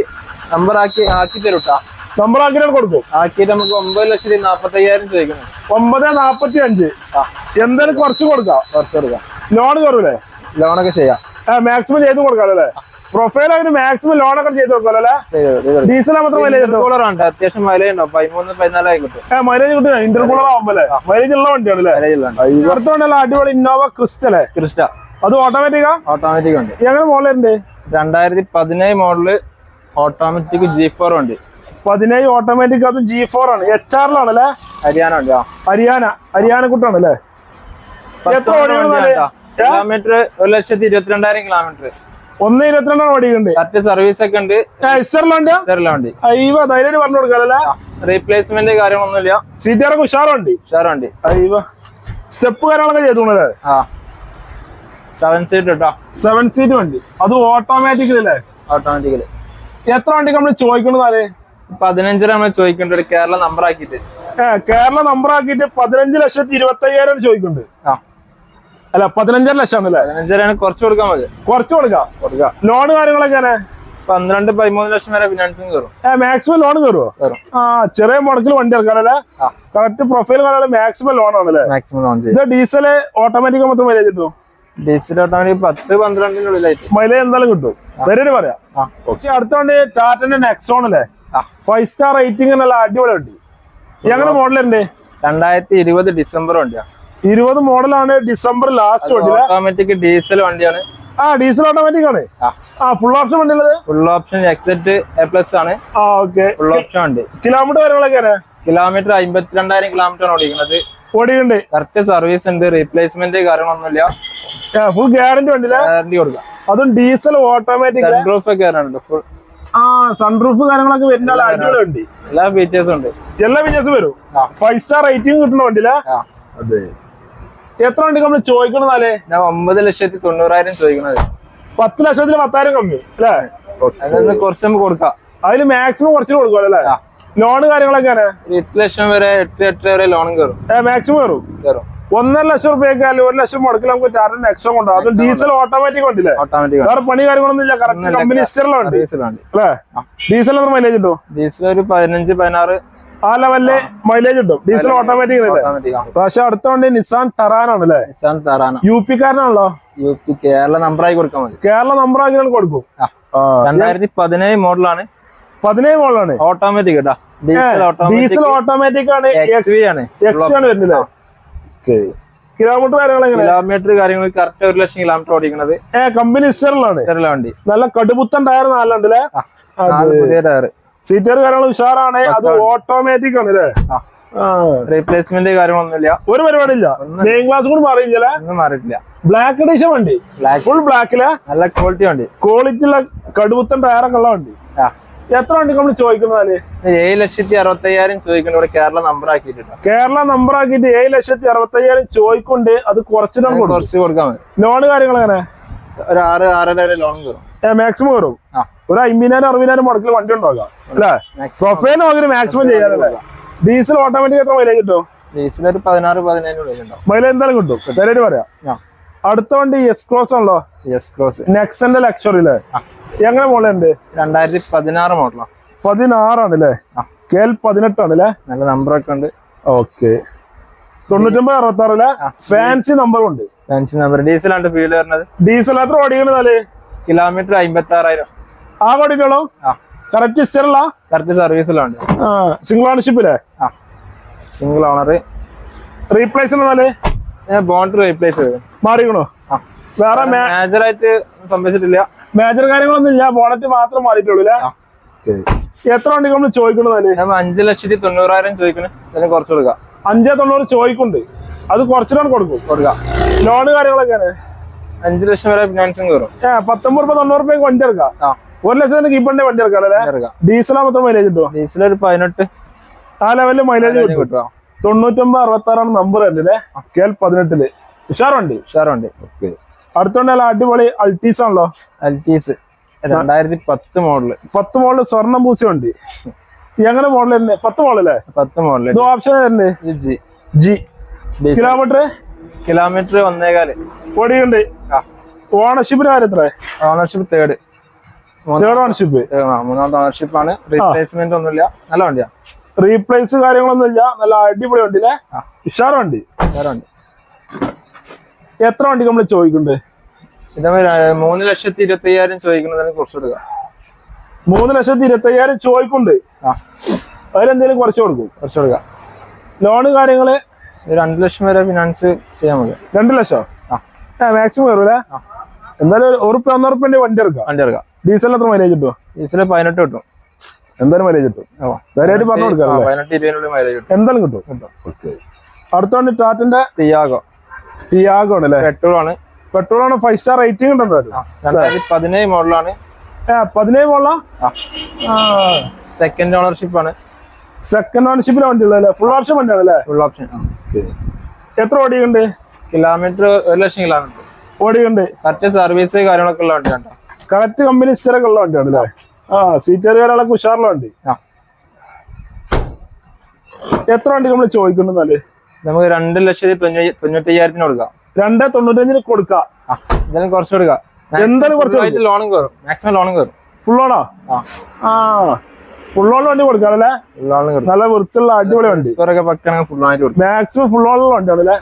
Speaker 4: നമ്പർ ആക്കി ആക്കി തരൂട്ടാ
Speaker 2: നമ്പർ ആക്കിയിട്ട് കൊടുക്കും.
Speaker 4: ആക്കിയിട്ട് നമുക്ക് ഒമ്പത് ലക്ഷത്തി നാപ്പത്തി അയ്യായിരം ചോദിക്കുന്നു
Speaker 2: ഒമ്പത് നാപ്പത്തി അഞ്ച്
Speaker 4: ആ.
Speaker 2: എന്തായാലും കുറച്ച് കൊടുക്കാം.
Speaker 4: കുറച്ച് കൊടുക്കാം.
Speaker 2: ലോൺ കയറൂലേ
Speaker 4: ലോണൊക്കെ ചെയ്യാം.
Speaker 2: മാക്സിമം ചെയ്ത് കൊടുക്കാം അല്ലേ? പ്രൊഫൈൽ അതിന് മാക്സിമം ലോൺ ഒക്കെ ചെയ്ത് കൊടുക്കാം അല്ലേ? ഡീസൽ മാത്രം മൈലേജ്
Speaker 4: കൂളർ ഉണ്ട്. അത്യാവശ്യം മൈലേജ് ഉണ്ടോ. പതിമൂന്ന് പതിനാലായി കിട്ടും.
Speaker 2: മൈലേജ് കിട്ടും. ഇന്റർകൂളർ ആവുമ്പോ അല്ലേ? മൈലേജ് ഉള്ള വണ്ടിയാണ് അല്ലേ? ഇവിടുത്തെ അടിപൊളി ഇന്നോവ ക്രിസ്റ്റലേ
Speaker 4: ക്രിസ്റ്റ
Speaker 2: അത് ഓട്ടോമാറ്റിക്കാ
Speaker 4: ഓട്ടോമാറ്റിക് ഉണ്ട്
Speaker 2: എങ്ങനെ മോഡലുണ്ട്
Speaker 4: രണ്ടായിരത്തി പതിനേഴ് മോഡൽ ഓട്ടോമാറ്റിക് ജി ഫോർ ഉണ്ട്
Speaker 2: പതിനേഴ് ഓട്ടോമാറ്റിക് അതും ജി ഫോർ ആണ്. എച്ച് ആറിലാണ് അല്ലേ?
Speaker 4: ഹരിയാന ഉണ്ട്
Speaker 2: ഹരിയാന. ഹരിയാന കുട്ടാണ് അല്ലേ?
Speaker 4: കിലോമീറ്റർ ഒരു ലക്ഷത്തി ഇരുപത്തിരണ്ടായിരം കിലോമീറ്റർ
Speaker 2: ഒന്ന് ഇരുപത്തിരണ്ടാണ് ഓടിക്കുന്നുണ്ട്
Speaker 4: മറ്റ് സർവീസ് ഒക്കെ ഉണ്ട്.
Speaker 2: ഇസ്റ്ററിലുണ്ട്
Speaker 4: ഇതരെല്ലാം ഉണ്ട്
Speaker 2: അയ്യോ ധൈര്യം പറഞ്ഞു കൊടുക്കാല്ലേ
Speaker 4: റീപ്ലേസ്മെന്റ് കാര്യങ്ങളൊന്നുമില്ല.
Speaker 2: സീറ്റാറൊക്കെ ഉഷാറുണ്ട്.
Speaker 4: ഉഷാറുണ്ട്.
Speaker 2: അയ്യോ സ്റ്റെപ്പ് കാര്യങ്ങളൊക്കെ ചെയ്തോണല്ലേ?
Speaker 4: ആ. സെവൻ സീറ്റ് കേട്ടോ
Speaker 2: സെവൻ സീറ്റ് വണ്ടി അത് ഓട്ടോമാറ്റിക് അല്ലേ
Speaker 4: ഓട്ടോമാറ്റിക്കൽ
Speaker 2: എത്ര വണ്ടി നമ്മൾ ചോദിക്കണതാൽ
Speaker 4: പതിനഞ്ചര നമ്മൾ ചോദിക്കേണ്ട കേരള നമ്പർ ആക്കിയിട്ട്.
Speaker 2: കേരള നമ്പർ ആക്കിയിട്ട് പതിനഞ്ച് ലക്ഷത്തി ഇരുപത്തി അയ്യായിരം ചോദിക്കുന്നുണ്ട്.
Speaker 4: ആ.
Speaker 2: അല്ല പതിനഞ്ചര ലക്ഷം അല്ലേ
Speaker 4: പതിനഞ്ചരാണ് കുറച്ച് കൊടുക്കാൻ മതി.
Speaker 2: കുറച്ച് കൊടുക്കാം?
Speaker 4: കൊടുക്കാം.
Speaker 2: ലോൺ കാര്യങ്ങളൊക്കെ
Speaker 4: പന്ത്രണ്ട് പതിമൂന്ന് ലക്ഷം വരെ ഫിനാൻസിങ് കയറും
Speaker 2: ഏഹ് മാക്സിമം ലോൺ കയറുമോ
Speaker 4: കയറും
Speaker 2: ആ ചെറിയ മുടക്കിൽ വണ്ടി
Speaker 4: എടുക്കാനല്ലേ
Speaker 2: കറക്റ്റ് പ്രൊഫൈൽ കാണാൻ മാക്സിമം ലോൺ ആണല്ലേ
Speaker 4: മാക്സിമം ലോൺ ചെയ്യും.
Speaker 2: ഇത് ഡീസൽ ഓട്ടോമാറ്റിക് മൊത്തം മൈലേജ് കിട്ടും
Speaker 4: ഡീസൽ ഓട്ടോമാറ്റിക് പത്ത് പന്ത്രണ്ടിനുള്ളിലായിട്ട്
Speaker 2: മൈലേജ് എന്തായാലും കിട്ടും. വരെ പറയാം. പക്ഷെ അടുത്ത വണ്ടി ടാറ്റന്റെ നെക്സോൺ അല്ലേ? ഫൈവ് സ്റ്റാർ റേറ്റിംഗ് നല്ല അടിപൊളി വണ്ടി. എങ്ങനെ മോഡലുണ്ട്
Speaker 4: രണ്ടായിരത്തി ഇരുപത് ഡിസംബർ വണ്ടിയാണ്
Speaker 2: ഇരുപത് മോഡലാണ് ഡിസംബർ ലാസ്റ്റ് വണ്ടി.
Speaker 4: ഓട്ടോമാറ്റിക് ഡീസൽ വണ്ടിയാണ്.
Speaker 2: ആ ഡീസൽ ഓട്ടോമാറ്റിക് ആണ്.
Speaker 4: ആ.
Speaker 2: ഫുൾ ഓപ്ഷൻ വണ്ടി ഉള്ളത്?
Speaker 4: Full option X Z A plus ആണ്.
Speaker 2: ആ ഓക്കെ
Speaker 4: ഫുൾ ഓപ്ഷൻ വണ്ടി.
Speaker 2: കിലോമീറ്റർ വരെയുള്ള
Speaker 4: കിലോമീറ്റർ അമ്പത്തിരണ്ടായിരം കിലോമീറ്റർ ആണ് ഓടിക്കുന്നത്.
Speaker 2: ഓടിയുണ്ട്
Speaker 4: കറക്റ്റ് സർവീസ് ഉണ്ട് റീപ്ലേസ്മെന്റ് കാര്യങ്ങളൊന്നുമില്ല.
Speaker 2: ഫുൾ ഗ്യാരണ്ടി വണ്ടി
Speaker 4: ഗ്യാരണ്ടി കൊടുക്കാം.
Speaker 2: അതും ഡീസൽ ഓട്ടോമാറ്റിക്
Speaker 4: സൺറൂഫ് ഒക്കെ വരാനുണ്ട് ഫുൾ
Speaker 2: ആ സൺറൂഫ് കാര്യങ്ങളൊക്കെ വരുന്ന അടിപൊളി
Speaker 4: എല്ലാ ഫീച്ചേഴ്സും ഉണ്ട്.
Speaker 2: എല്ലാ ഫീച്ചേഴ്സും വരും. ഫൈവ് സ്റ്റാർ റേറ്റിംഗ് കിട്ടുന്ന
Speaker 4: വണ്ടിയിലെ
Speaker 2: അതെ. എത്ര വണ്ടി നമ്മൾ ചോദിക്കണതാലേ?
Speaker 4: ഞാൻ ഒമ്പത് ലക്ഷത്തി തൊണ്ണൂറായിരം ചോദിക്കണത്.
Speaker 2: പത്ത് ലക്ഷത്തിൽ പത്തായിരം കമ്മി അല്ലേ?
Speaker 4: കുറച്ച് നമുക്ക് കൊടുക്കാം.
Speaker 2: അതിൽ മാക്സിമം കുറച്ച് കൊടുക്കാം അല്ലേ. ലോൺ കാര്യങ്ങളൊക്കെയാണ്
Speaker 4: ഒരു എട്ട് ലക്ഷം വരെ എട്ട് എട്ട് വരെ ലോണും കയറും.
Speaker 2: മാക്സിമം കയറും?
Speaker 4: കയറും.
Speaker 2: ഒന്നര ലക്ഷം റുപ്യക്ക് അല്ലെങ്കിൽ ഒരു ലക്ഷം മുടക്കിൽ നമുക്ക് ടാറ്റ എക്സ്ട്രാ കൊണ്ടോ? അത് ഡീസൽ ഓട്ടോമാറ്റിക് ഉണ്ടല്ലേ
Speaker 4: ഓട്ടോമാറ്റിക്
Speaker 2: വേറെ പണി കാര്യങ്ങളൊന്നും ഇല്ല കറക്റ്റ് കമ്പനി ഹിസ്റ്ററിലുണ്ട് അല്ലേ? ഡീസൽ എത്ര മൈലേജ് കിട്ടും?
Speaker 4: ഡീസൽ ഒരു പതിനഞ്ച് പതിനാറ്
Speaker 2: ആ ലെവലിൽ മൈലേജ് കിട്ടും. ഡീസൽ ഓട്ടോമാറ്റിക് പക്ഷെ അടുത്ത വണ്ടി നിസാൻ ടറാനാണ് അല്ലേ
Speaker 4: നിസാൻ തറാന
Speaker 2: യു പി കാരനാണല്ലോ?
Speaker 4: യു പി കേരള നമ്പറായി കൊടുക്കാൻ മതി.
Speaker 2: കേരള നമ്പർ ആക്കി കൊടുക്കും.
Speaker 4: രണ്ടായിരത്തി പതിനേഴ് മോഡലാണ്.
Speaker 2: പതിനേഴ് മോഡലാണ്.
Speaker 4: ഓട്ടോമാറ്റിക് കേട്ടോ ഡീസൽ ഓട്ടോമാറ്റിക്
Speaker 2: ആണ്.
Speaker 4: ആണ്.
Speaker 2: വരുന്നില്ലേ കിലോമീറ്റർ കാര്യങ്ങൾ
Speaker 4: കിലോമീറ്റർ കാര്യങ്ങൾ കറക്റ്റ് ഒരു ലക്ഷം കിലോമീറ്റർ ഓടിക്കുന്നത്
Speaker 2: ഏ കമ്പനി ഇസ്റ്ററിലാണ്
Speaker 4: വണ്ടി
Speaker 2: നല്ല കടുപുത്തൻ ടയർ നാലുണ്ടല്ലേ
Speaker 4: പുതിയ ടയർ
Speaker 2: സീറ്റർ കാര്യങ്ങൾ ഉഷാറാണ്. അത് ഓട്ടോമാറ്റിക് ആണ് അല്ലേ
Speaker 4: റീപ്ലേസ്മെന്റ് കാര്യങ്ങളൊന്നുമില്ല.
Speaker 2: ഒരു പരിപാടി ഇല്ല നെയിം ക്ലാസ് കൂടി മാറിയില്ലേ
Speaker 4: ഒന്നും മാറിയിട്ടില്ല.
Speaker 2: ബ്ലാക്ക് എഡിഷൻ വണ്ടി. ഫുൾ ബ്ലാക്കിലെ
Speaker 4: നല്ല ക്വാളിറ്റി വണ്ടി.
Speaker 2: ക്വാളിറ്റി ഉള്ള കടുവത്തൻ ടയറൊക്കെ ഉള്ള വണ്ടി. എത്ര വണ്ടി നമ്മൾ
Speaker 4: ചോദിക്കുന്നതാൽ ഏഴ് ലക്ഷത്തി അറുപത്തയ്യായിരം ചോദിക്കുന്നു ഇവിടെ കേരള നമ്പർ ആക്കിയിട്ടുണ്ട്.
Speaker 2: കേരള നമ്പർ ആക്കിയിട്ട് ഏഴ് ലക്ഷത്തി അറുപത്തയ്യായിരം ചോദിക്കൊണ്ട് അത് കുറച്ച്
Speaker 4: കുറച്ച് കൊടുക്കാൻ
Speaker 2: ലോണ് കാര്യങ്ങൾ എങ്ങനെ?
Speaker 4: ഒരു ആറ് ആറര ലോൺ കയറും
Speaker 2: മാക്സിമം കയറും
Speaker 4: ആ.
Speaker 2: ഒരു അമ്പതിനായിരം അറുപതിനായിരം മുടക്കിൽ വണ്ടി ഉണ്ടാക്കാം അല്ലേ? പ്രൊഫൈൽ നോക്കി മാക്സിമം ചെയ്യാനല്ലേ ഡീസൽ ഓട്ടോമാറ്റിക് എത്ര മൈലേജ് കിട്ടും?
Speaker 4: ഡീസൽ ഒരു പതിനാറ് പതിനേഴ്
Speaker 2: മൈലേജ് എന്തായാലും കിട്ടും. ധൈര്യമായിട്ട് പറയാം. അടുത്ത വണ്ടി എസ് ക്രോസ് ആണല്ലോ.
Speaker 4: എസ് ക്രോസ്
Speaker 2: നെക്സന്റെ ലക്ഷറിയില്ലേ എങ്ങനെ മോളുണ്ട്
Speaker 4: രണ്ടായിരത്തി പതിനാറ് മോഡലോ
Speaker 2: പതിനാറാണ് അല്ലേ. കെ എൽ പതിനെട്ടാണ് അല്ലേ
Speaker 4: നല്ല നമ്പറൊക്കെ ഉണ്ട്.
Speaker 2: ഓക്കെ തൊണ്ണൂറ്റൊമ്പത് അറുപത്തി ആറിലെ
Speaker 4: ആ.
Speaker 2: ഫാൻസി നമ്പർ ഉണ്ട്.
Speaker 4: ഫാൻസി നമ്പർ ഡീസലാണ് ഫീൽ വരുന്നത്.
Speaker 2: ഡീസൽ എത്ര ഓടിക്കണതാൽ
Speaker 4: കിലോമീറ്റർ അമ്പത്തി ആറായിരം
Speaker 2: ആ. കറക്റ്റ് ഇസ്റ്ററല്ല
Speaker 4: കറക്റ്റ് സർവീസിലാണ്
Speaker 2: സിംഗിൾ ഓണർഷിപ്പില്ലേ
Speaker 4: സിംഗിൾ ഓണർ
Speaker 2: റീപ്ലേസ് എന്നാൽ
Speaker 4: ബോണ്ട് റീപ്ലേസ്
Speaker 2: മാറിക്കണോ? വേറെ
Speaker 4: മേജർ ആയിട്ട് സംഭവിച്ചിട്ടില്ല.
Speaker 2: മേജർ കാര്യങ്ങളൊന്നും ഇല്ല. ബോണറ്റ് മാത്രം മാറിയിട്ടുള്ളൂ അല്ലേ. എത്ര വണ്ടി നമ്മൾ
Speaker 4: ചോദിക്കുന്നത് അഞ്ചു ലക്ഷത്തി തൊണ്ണൂറായിരം ചോദിക്കണേ. അതിന് കുറച്ച് കൊടുക്കാം.
Speaker 2: അഞ്ചേ തൊണ്ണൂറ് ചോദിക്കുന്നുണ്ട്. അത് കുറച്ചിട്ടാണ് കൊടുക്കും.
Speaker 4: കൊടുക്കാം.
Speaker 2: ലോണ് കാര്യങ്ങളൊക്കെയാണ്
Speaker 4: അഞ്ചു ലക്ഷം വരെ ഫിനാൻസിങ് കയറും.
Speaker 2: പത്തൊമ്പത് രൂപ തൊണ്ണൂറ് രൂപയ്ക്ക് വണ്ടി എടുക്കാം. ഒരു ലക്ഷത്തിന് കീപ്പറിന്റെ വണ്ടി എടുക്കാം അല്ലേ? ഡീസലാ മാത്രം മൈലേജ് കിട്ടുമോ
Speaker 4: ഡീസൽ ഒരു പതിനെട്ട്.
Speaker 2: ആ ലെവലിൽ മൈലേജ് കിട്ടുമോ
Speaker 4: കിട്ടും.
Speaker 2: തൊണ്ണൂറ്റൊമ്പത് അറുപത്തി ആറാണ് നമ്പർ അല്ലേ കെ എൽ പതിനെട്ടിൽ. ഉഷാറുണ്ട്.
Speaker 4: ഉഷാറുണ്ട്.
Speaker 2: അടുത്തോണ്ട് അടിപൊളി അൾട്ടീസ് ആണല്ലോ.
Speaker 4: അൾട്ടീസ് രണ്ടായിരത്തി പത്ത് മോഡൽ
Speaker 2: പത്ത് മോഡൽ സ്വർണം പൂസിയുണ്ട് എങ്ങനെ മോഡൽ തന്നെ പത്ത് അല്ലേ?
Speaker 4: പത്ത്
Speaker 2: മോഡൽ ഓപ്ഷൻ തന്നെ
Speaker 4: ജി
Speaker 2: ജി കിലോമീറ്റർ
Speaker 4: കിലോമീറ്റർ ഒന്നേകാൽ
Speaker 2: ഓടിയുണ്ട് ഓണർഷിപ്പിന് കാര്യം എത്ര
Speaker 4: ഓണർഷിപ്പ് തേർഡ്
Speaker 2: തേർഡ് ഓണർഷിപ്പ്
Speaker 4: മൂന്നാമത്തെ ഓണർഷിപ്പ് ആണ്. റീപ്ലേസ്മെന്റ് ഒന്നുമില്ല. നല്ല വണ്ടിയാ.
Speaker 2: റീപ്ലേസ് കാര്യങ്ങളൊന്നും ഇല്ല നല്ല അടിപൊളി വണ്ടി അല്ലേ ഇഷാർ വണ്ടി.
Speaker 4: വണ്ടി.
Speaker 2: എത്ര വണ്ടി നമ്മൾ ചോദിക്കുന്നുണ്ട്?
Speaker 4: മൂന്ന് ലക്ഷത്തി ഇരുപത്തി അയ്യായിരം ചോദിക്കുന്നതിന് കുറച്ച് കൊടുക്കാം.
Speaker 2: മൂന്ന് ലക്ഷത്തി ഇരുപത്തി അയ്യായിരം ചോദിക്കുന്നുണ്ട്.
Speaker 4: ആ.
Speaker 2: അതിലെന്തെങ്കിലും കുറച്ച് കൊടുക്കും.
Speaker 4: കുറച്ച് കൊടുക്കാം.
Speaker 2: ലോണ്
Speaker 4: കാര്യങ്ങൾ? രണ്ടു ലക്ഷം വരെ ഫിനാൻസ് ചെയ്യാൻ മതി.
Speaker 2: രണ്ട് ലക്ഷം?
Speaker 4: ആ.
Speaker 2: മാക്സിമം വരൂലേ എന്തായാലും ഒരു ഉറുപ്പിന്റെ വണ്ടി എടുക്കാം.
Speaker 4: വണ്ടി എടുക്കാം.
Speaker 2: ഡീസലിന് എത്ര മൈലേജ് കിട്ടും?
Speaker 4: ഡീസൽ പതിനെട്ട് കിട്ടും.
Speaker 2: എന്തായാലും മൈലേജ് കിട്ടും. ധൈര്യമായിട്ട് പറഞ്ഞു കൊടുക്കാം?
Speaker 4: പതിനെട്ട് ഇരുപതിനുള്ളിൽ മൈലേജ് കിട്ടും.
Speaker 2: എന്തായാലും കിട്ടും. അടുത്തോണ്ട് ടാറ്റിന്റെ
Speaker 4: തിയാഗോ
Speaker 2: ടിയാഗോ ആണ് അല്ലേ?
Speaker 4: പെട്രോൾ ആണ്.
Speaker 2: പെട്രോൾ ആണ് ഫൈവ് സ്റ്റാർ റേറ്റിംഗ് ഉണ്ടെന്ന്
Speaker 4: രണ്ടായിരത്തി പതിനേഴ് മോഡലാണ്
Speaker 2: പതിനേഴ്
Speaker 4: മോഡലാ സെക്കൻഡ് ഓണർഷിപ്പ് ആണ്.
Speaker 2: സെക്കൻഡ് ഓണർഷിപ്പിലെ വണ്ടി ഉള്ളതല്ലേ? ഫുൾ ഓപ്ഷൻ വണ്ടിയാണ് അല്ലേ
Speaker 4: ഫുൾ ഓപ്ഷൻ
Speaker 2: എത്ര ഓടിയുണ്ട്
Speaker 4: കിലോമീറ്റർ ഒരു ലക്ഷം കിലോമീറ്റർ
Speaker 2: ഓടിയുണ്ട്
Speaker 4: മറ്റേ സർവീസ് കാര്യങ്ങളൊക്കെ ഉള്ള വണ്ടിയാണ്.
Speaker 2: കറക്റ്റ് കമ്പനി സ്ഥിരം ഉള്ള വണ്ടിയാണ് അല്ലേ? ആ സീറ്റർ കാര്യങ്ങളൊക്കെ ഉഷാറുള്ള വണ്ടി. എത്ര വണ്ടി നമ്മൾ ചോദിക്കുന്നുണ്ടല്ലേ
Speaker 4: നമുക്ക് രണ്ട് ലക്ഷത്തി തൊണ്ണൂറ്റി അയ്യായിരത്തിന് കൊടുക്കാം.
Speaker 2: രണ്ട് തൊണ്ണൂറ്റഞ്ചിന് കൊടുക്കാം.
Speaker 4: ഇതിന് കുറച്ച് കൊടുക്കാം.
Speaker 2: എന്തായാലും കുറച്ച്
Speaker 4: ആയിട്ട് ലോണും കയറും മാക്സിമം ലോണും കയറും
Speaker 2: ഫുൾ
Speaker 4: ആ?
Speaker 2: ഫുൾ ഓൺ വണ്ടി കൊടുക്കാം അല്ലേ? നല്ല വൃത്തിയുള്ള അടിപൊളി വണ്ടി.
Speaker 4: പക്കണെങ്കിൽ ഫുൾ ആയിട്ട്
Speaker 2: മാക്സിമം ഫുൾ ഓണുള്ള വണ്ടിയാണ് അല്ലേ?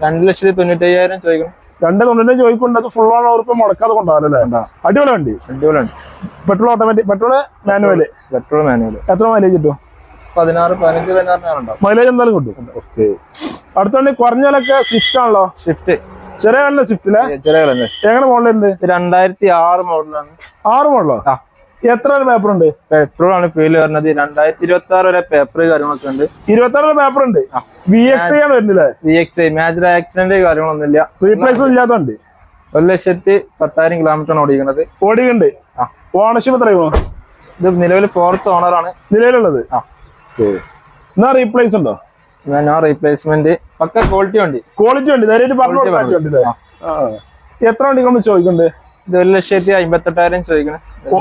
Speaker 4: രണ്ട് ലക്ഷത്തി തൊണ്ണൂറ്റി അയ്യായിരം ചോദിക്കണം.
Speaker 2: രണ്ട് തൊണ്ണൂറ് ചോദിക്കുന്നുണ്ട്. അത് ഫുൾ ഓൺ ഉറപ്പ് മുടക്കാതെ കൊണ്ടാവല്ലേ അടിപൊളി
Speaker 4: വണ്ടി
Speaker 2: അടിപൊളി വണ്ടി. Petrol automatic petrol manual
Speaker 4: petrol manual
Speaker 2: എത്ര മൈലേജ് കിട്ടും?
Speaker 4: പതിനാറ് പതിനഞ്ച് പതിനാറിനാണ്
Speaker 2: മൈലേജ് എന്തായാലും കിട്ടും. ഓക്കെ അടുത്ത വണ്ടി കുറഞ്ഞ വിലക്ക് സ്വിഫ്റ്റ് ആണല്ലോ?
Speaker 4: സ്വിഫ്റ്റ്
Speaker 2: ചെറിയ സ്വിഫ്റ്റ് അല്ലേ
Speaker 4: ചെറിയ കാലല്ലേ
Speaker 2: എങ്ങനെ മോഡലുണ്ട്
Speaker 4: രണ്ടായിരത്തി ആറ് മോഡലാണ്
Speaker 2: ആറ് മോഡലോ
Speaker 4: ആ.
Speaker 2: എത്ര പേപ്പർ ഉണ്ട്?
Speaker 4: പെട്രോൾ ആണ് ഫീൽ വരുന്നത് രണ്ടായിരത്തി ഇരുപത്തി ആറ് വരെ പേപ്പർ കാര്യങ്ങളൊക്കെ ഉണ്ട്.
Speaker 2: ഇരുപത്തി ആറ് പേപ്പർ ഉണ്ട്. വി എക്സ് ആണ് വരുന്നില്ലേ
Speaker 4: V X I major accident കാര്യങ്ങളൊന്നും
Speaker 2: ഇല്ല റീപ്ലേസ് ഇല്ലാത്തതുണ്ട്
Speaker 4: ഒരു ലക്ഷത്തി പത്തായിരം കിലോമീറ്റർ ആണ് ഓടിക്കുന്നത്. ഓടിക്കുന്നുണ്ട്.
Speaker 2: ഓണർഷിപ്പ് എത്രയോ
Speaker 4: ഇത് നിലവിൽ ഫോർത്ത് ഓണർ ആണ്.
Speaker 2: നിലവിലുള്ളത്.
Speaker 4: ആ.
Speaker 2: എന്നാ റീപ്ലേസ് ഉണ്ടോ?
Speaker 4: നോ റീപ്ലേസ്മെന്റ് പക്ക ക്വാളിറ്റി ഉണ്ട്.
Speaker 2: ക്വാളിറ്റി ഉണ്ട്. ധൈര്യമായിട്ട് പറഞ്ഞു. എത്ര വണ്ടി നമ്മൾ ചോദിക്കണ്ടേ
Speaker 4: ഇത് ഒരു ലക്ഷത്തി അമ്പത്തെട്ടായിരം ചോദിക്കണേ.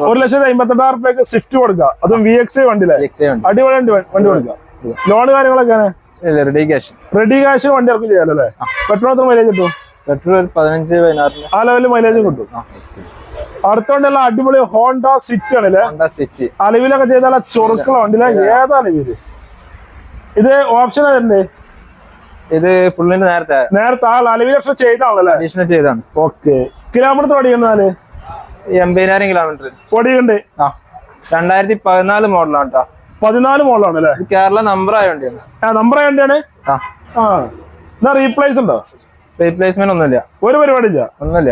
Speaker 2: ഒരു ലക്ഷത്തി അമ്പത്തെട്ടായിരം റുപ്യക്ക് സ്വിഫ്റ്റ് കൊടുക്കാം അതും വി എക്സ് വണ്ടിയിലെ. അടിപൊളി വണ്ടി കൊടുക്കാം ലോൺ കാര്യങ്ങളൊക്കെയാണ്
Speaker 4: റെഡി ക്യാഷ്
Speaker 2: റെഡി ക്യാഷ് വണ്ടി ഇറക്കും ചെയ്യാലോ അല്ലേ? പെട്രോൾ എത്ര മൈലേജ് കിട്ടും?
Speaker 4: പെട്രോൾ ഒരു പതിനഞ്ച് പതിനാറിന്.
Speaker 2: ആ ലെവലിൽ മൈലേജ് കിട്ടും. അടുത്ത വണ്ടിയുള്ള അടിപൊളി ഹോണ്ട സിറ്റി ആണ്
Speaker 4: ഹോണ്ട സിറ്റി
Speaker 2: അലവിലൊക്കെ ചെയ്താൽ ചൊറുക്കള വണ്ടിയിലെ ഏതാ അലവിൽ? ഇത് ഓപ്ഷൻ തന്നെ
Speaker 4: ഇത് ഫുള്ളിന്റെ നേരത്തെ
Speaker 2: നേരത്തെ ആ നാല് ലക്ഷം ചെയ്താണല്ലേ?
Speaker 4: അഡീഷണൽ ചെയ്താണ്
Speaker 2: ഓക്കെ. കിലോമീറ്റർ ഓടിക്കുന്നാൽ
Speaker 4: എൺപതിനായിരം കിലോമീറ്റർ.
Speaker 2: ഓടിയുണ്ട്
Speaker 4: ആ രണ്ടായിരത്തി പതിനാല് മോഡലാണ് കേട്ടോ
Speaker 2: പതിനാല് മോഡലാണ് അല്ലേ
Speaker 4: കേരള നമ്പർ ആയ വണ്ടിയാണ്.
Speaker 2: ആ നമ്പർ വണ്ടിയാണ്?
Speaker 4: ആ.
Speaker 2: ആ. എന്നാ റീപ്ലേസ് ഉണ്ടോ?
Speaker 4: റീപ്ലേസ്മെന്റ് ഒന്നുമില്ല.
Speaker 2: ഒരു പരിപാടി ഇല്ല
Speaker 4: ഒന്നുമില്ല.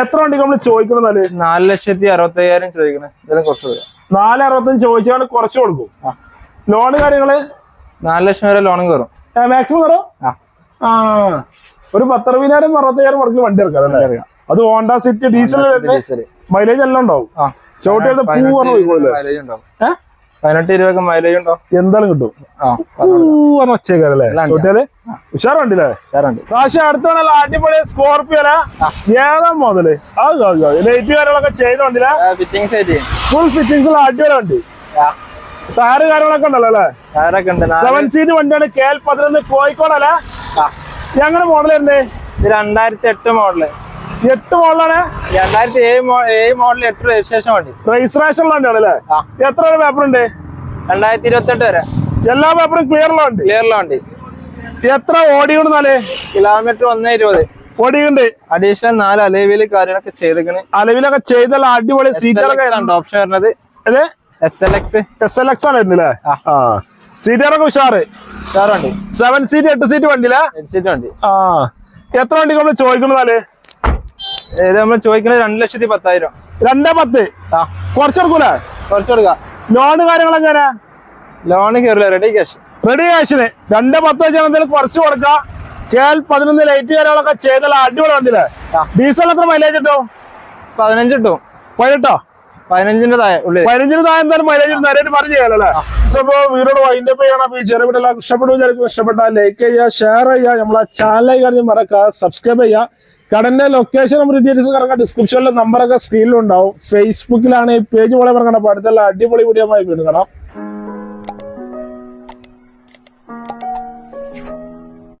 Speaker 2: എത്ര വണ്ടി നമ്മൾ ചോദിക്കണം
Speaker 4: നാല് ലക്ഷത്തി അറുപത്തി അയ്യായിരം ചോദിക്കണേ. ഇതിലും കുറച്ച് വരും.
Speaker 2: നാല് അറുപത്തഞ്ച് ചോദിച്ചാണ് കുറച്ച് കൊടുക്കും.
Speaker 4: ലോൺ
Speaker 2: ലോണ് കാര്യങ്ങൾ?
Speaker 4: നാല് ലക്ഷം വരെ ലോണും കയറും
Speaker 2: മാക്സിമം.
Speaker 4: ആ.
Speaker 2: ഒരു പത്തറുപതിനായിരം അറുപത്തയ്യായിരം മുടക്കി വണ്ടി ഇറക്കാം. അത് ഹോണ്ട സിറ്റി ഡീസൽ മൈലേജ് എല്ലാം ഉണ്ടാവും. പൂ
Speaker 4: പതിനെട്ട്
Speaker 2: പറഞ്ഞു
Speaker 4: മൈലേജ് പതിനെട്ട് ഉണ്ടോ
Speaker 2: എന്തായാലും കിട്ടും. ഒച്ചേക്കാരല്ലേ. ചവിട്ടിയാൽ ഉഷാറുണ്ടല്ലേ? പ്രാവശ്യം അടുത്താണല്ലോ അടിപൊളി സ്കോർപ്പിയോ ഏതാ മുതൽ? അത് ലൈറ്റ് കാര്യങ്ങളൊക്കെ ചെയ്തോണ്ടില്ല
Speaker 4: ഫിറ്റിംഗ്സ്
Speaker 2: ഫുൾ ഫിറ്റിംഗ്സ് അടിപൊളി വണ്ടി. ടയറ് കാര്യങ്ങളൊക്കെ ഉണ്ടല്ലോ അല്ലേ?
Speaker 4: ടയറൊക്കെ ഉണ്ട്.
Speaker 2: സെവൻ സീറ്റ് വണ്ടിയാണ്. കെ എൽ പതിനൊന്ന് കോഴിക്കോടല്ലേ
Speaker 4: ആ.
Speaker 2: ഞങ്ങളുടെ മോഡൽ ഉണ്ട്
Speaker 4: ഇത് രണ്ടായിരത്തി എട്ട് മോഡൽ
Speaker 2: എട്ട് മോഡലാണ്
Speaker 4: രണ്ടായിരത്തി ഏഴ് ഏഴ് മോഡൽ എട്ട് രജിസ്ട്രേഷൻ വണ്ടി.
Speaker 2: രജിസ്ട്രേഷൻ വണ്ടിയാണ് അല്ലേ? എത്ര വരെ പേപ്പർ ഉണ്ട്?
Speaker 4: രണ്ടായിരത്തി ഇരുപത്തി എട്ട് വരെ.
Speaker 2: എല്ലാ പേപ്പറും ക്ലിയർ ഉണ്ട് വണ്ടി?
Speaker 4: ഉണ്ട്
Speaker 2: എത്ര ഓടിയുണ്ടെന്നാൽ
Speaker 4: കിലോമീറ്റർ ഒന്നേ ഇരുപത്.
Speaker 2: ഓടിയുണ്ട്
Speaker 4: അഡീഷണൽ നാല് അലവിൽ കാര്യങ്ങളൊക്കെ ചെയ്തേക്കണ്
Speaker 2: അലവിലൊക്കെ ചെയ്തല്ല അടിപൊളി സീറ്ററൊക്കെ
Speaker 4: ഓപ്ഷൻ വരുന്നത്.
Speaker 2: അതെ?
Speaker 4: S L X
Speaker 2: S L X ആണ് വരുന്നില്ലേ
Speaker 4: ആ.
Speaker 2: സീറ്ററൊക്കെ ഉഷാറ്? സെവൻ സീറ്റ് എട്ട് സീറ്റ് വണ്ടിയില്ലേ
Speaker 4: സീറ്റ് വണ്ടി.
Speaker 2: ആ. എത്ര വണ്ടി നമ്മൾ ചോദിക്കുന്നതാൽ
Speaker 4: ഇത് നമ്മൾ ചോദിക്കുന്നത് രണ്ട് ലക്ഷത്തി പത്തായിരം.
Speaker 2: രണ്ടേ പത്ത്?
Speaker 4: ആ.
Speaker 2: കുറച്ചെടുക്കൂലേ
Speaker 4: കുറച്ചെടുക്കാം
Speaker 2: ലോണ് കാര്യങ്ങളൊക്കെ എങ്ങനെ?
Speaker 4: ലോണ് കയറില്ല റെഡി ക്യാഷ്
Speaker 2: റെഡി ക്യാഷിന് രണ്ടേ പത്ത് വെച്ചാൽ എന്തെങ്കിലും കുറച്ച് കൊടുക്കാം. കെ എൽ പതിനൊന്ന് ലൈറ്റ് കാര്യങ്ങളൊക്കെ ചെയ്തല്ല അടിപൊളി വണ്ടിയില്ലേ. ഡീസൽ എത്ര മൈലേജ് കിട്ടും?
Speaker 4: പതിനഞ്ച് കിട്ടും.
Speaker 2: പതിനെട്ടോ?
Speaker 4: പതിനഞ്ചിന്റെ താഴെ ഉള്ളിൽ
Speaker 2: പതിനഞ്ചിന് താഴെ എന്തായാലും മൈലേജ് നേരിട്ട് പറഞ്ഞു ചെയ്യാലോ അപ്പൊ ചെയ്യണം. അപ്പൊ ഈ ചെറിയ വീഡിയോ എല്ലാവർക്കും ഇഷ്ടപ്പെട്ടു ചിലർക്ക് ഇഷ്ടപ്പെട്ടാൽ ലൈക്ക് ചെയ്യുക ഷെയർ ചെയ്യുക. നമ്മളെ ചാനലായി കാര്യം മറക്കുക സബ്സ്ക്രൈബ് ചെയ്യുക. കടന്റെ ലൊക്കേഷൻ ഡീറ്റെയിൽസ് ഡിസ്ക്രിപ്ഷനിലെ നമ്പറൊക്കെ സ്ക്രീനിലുണ്ടാവും ഫേസ്ബുക്കിലാണ് ഈ പേജ് പോലെ പറഞ്ഞ അടുത്തുള്ള അടിപൊളി വീഡിയോ ആയി വീണ്ടും കാണാം.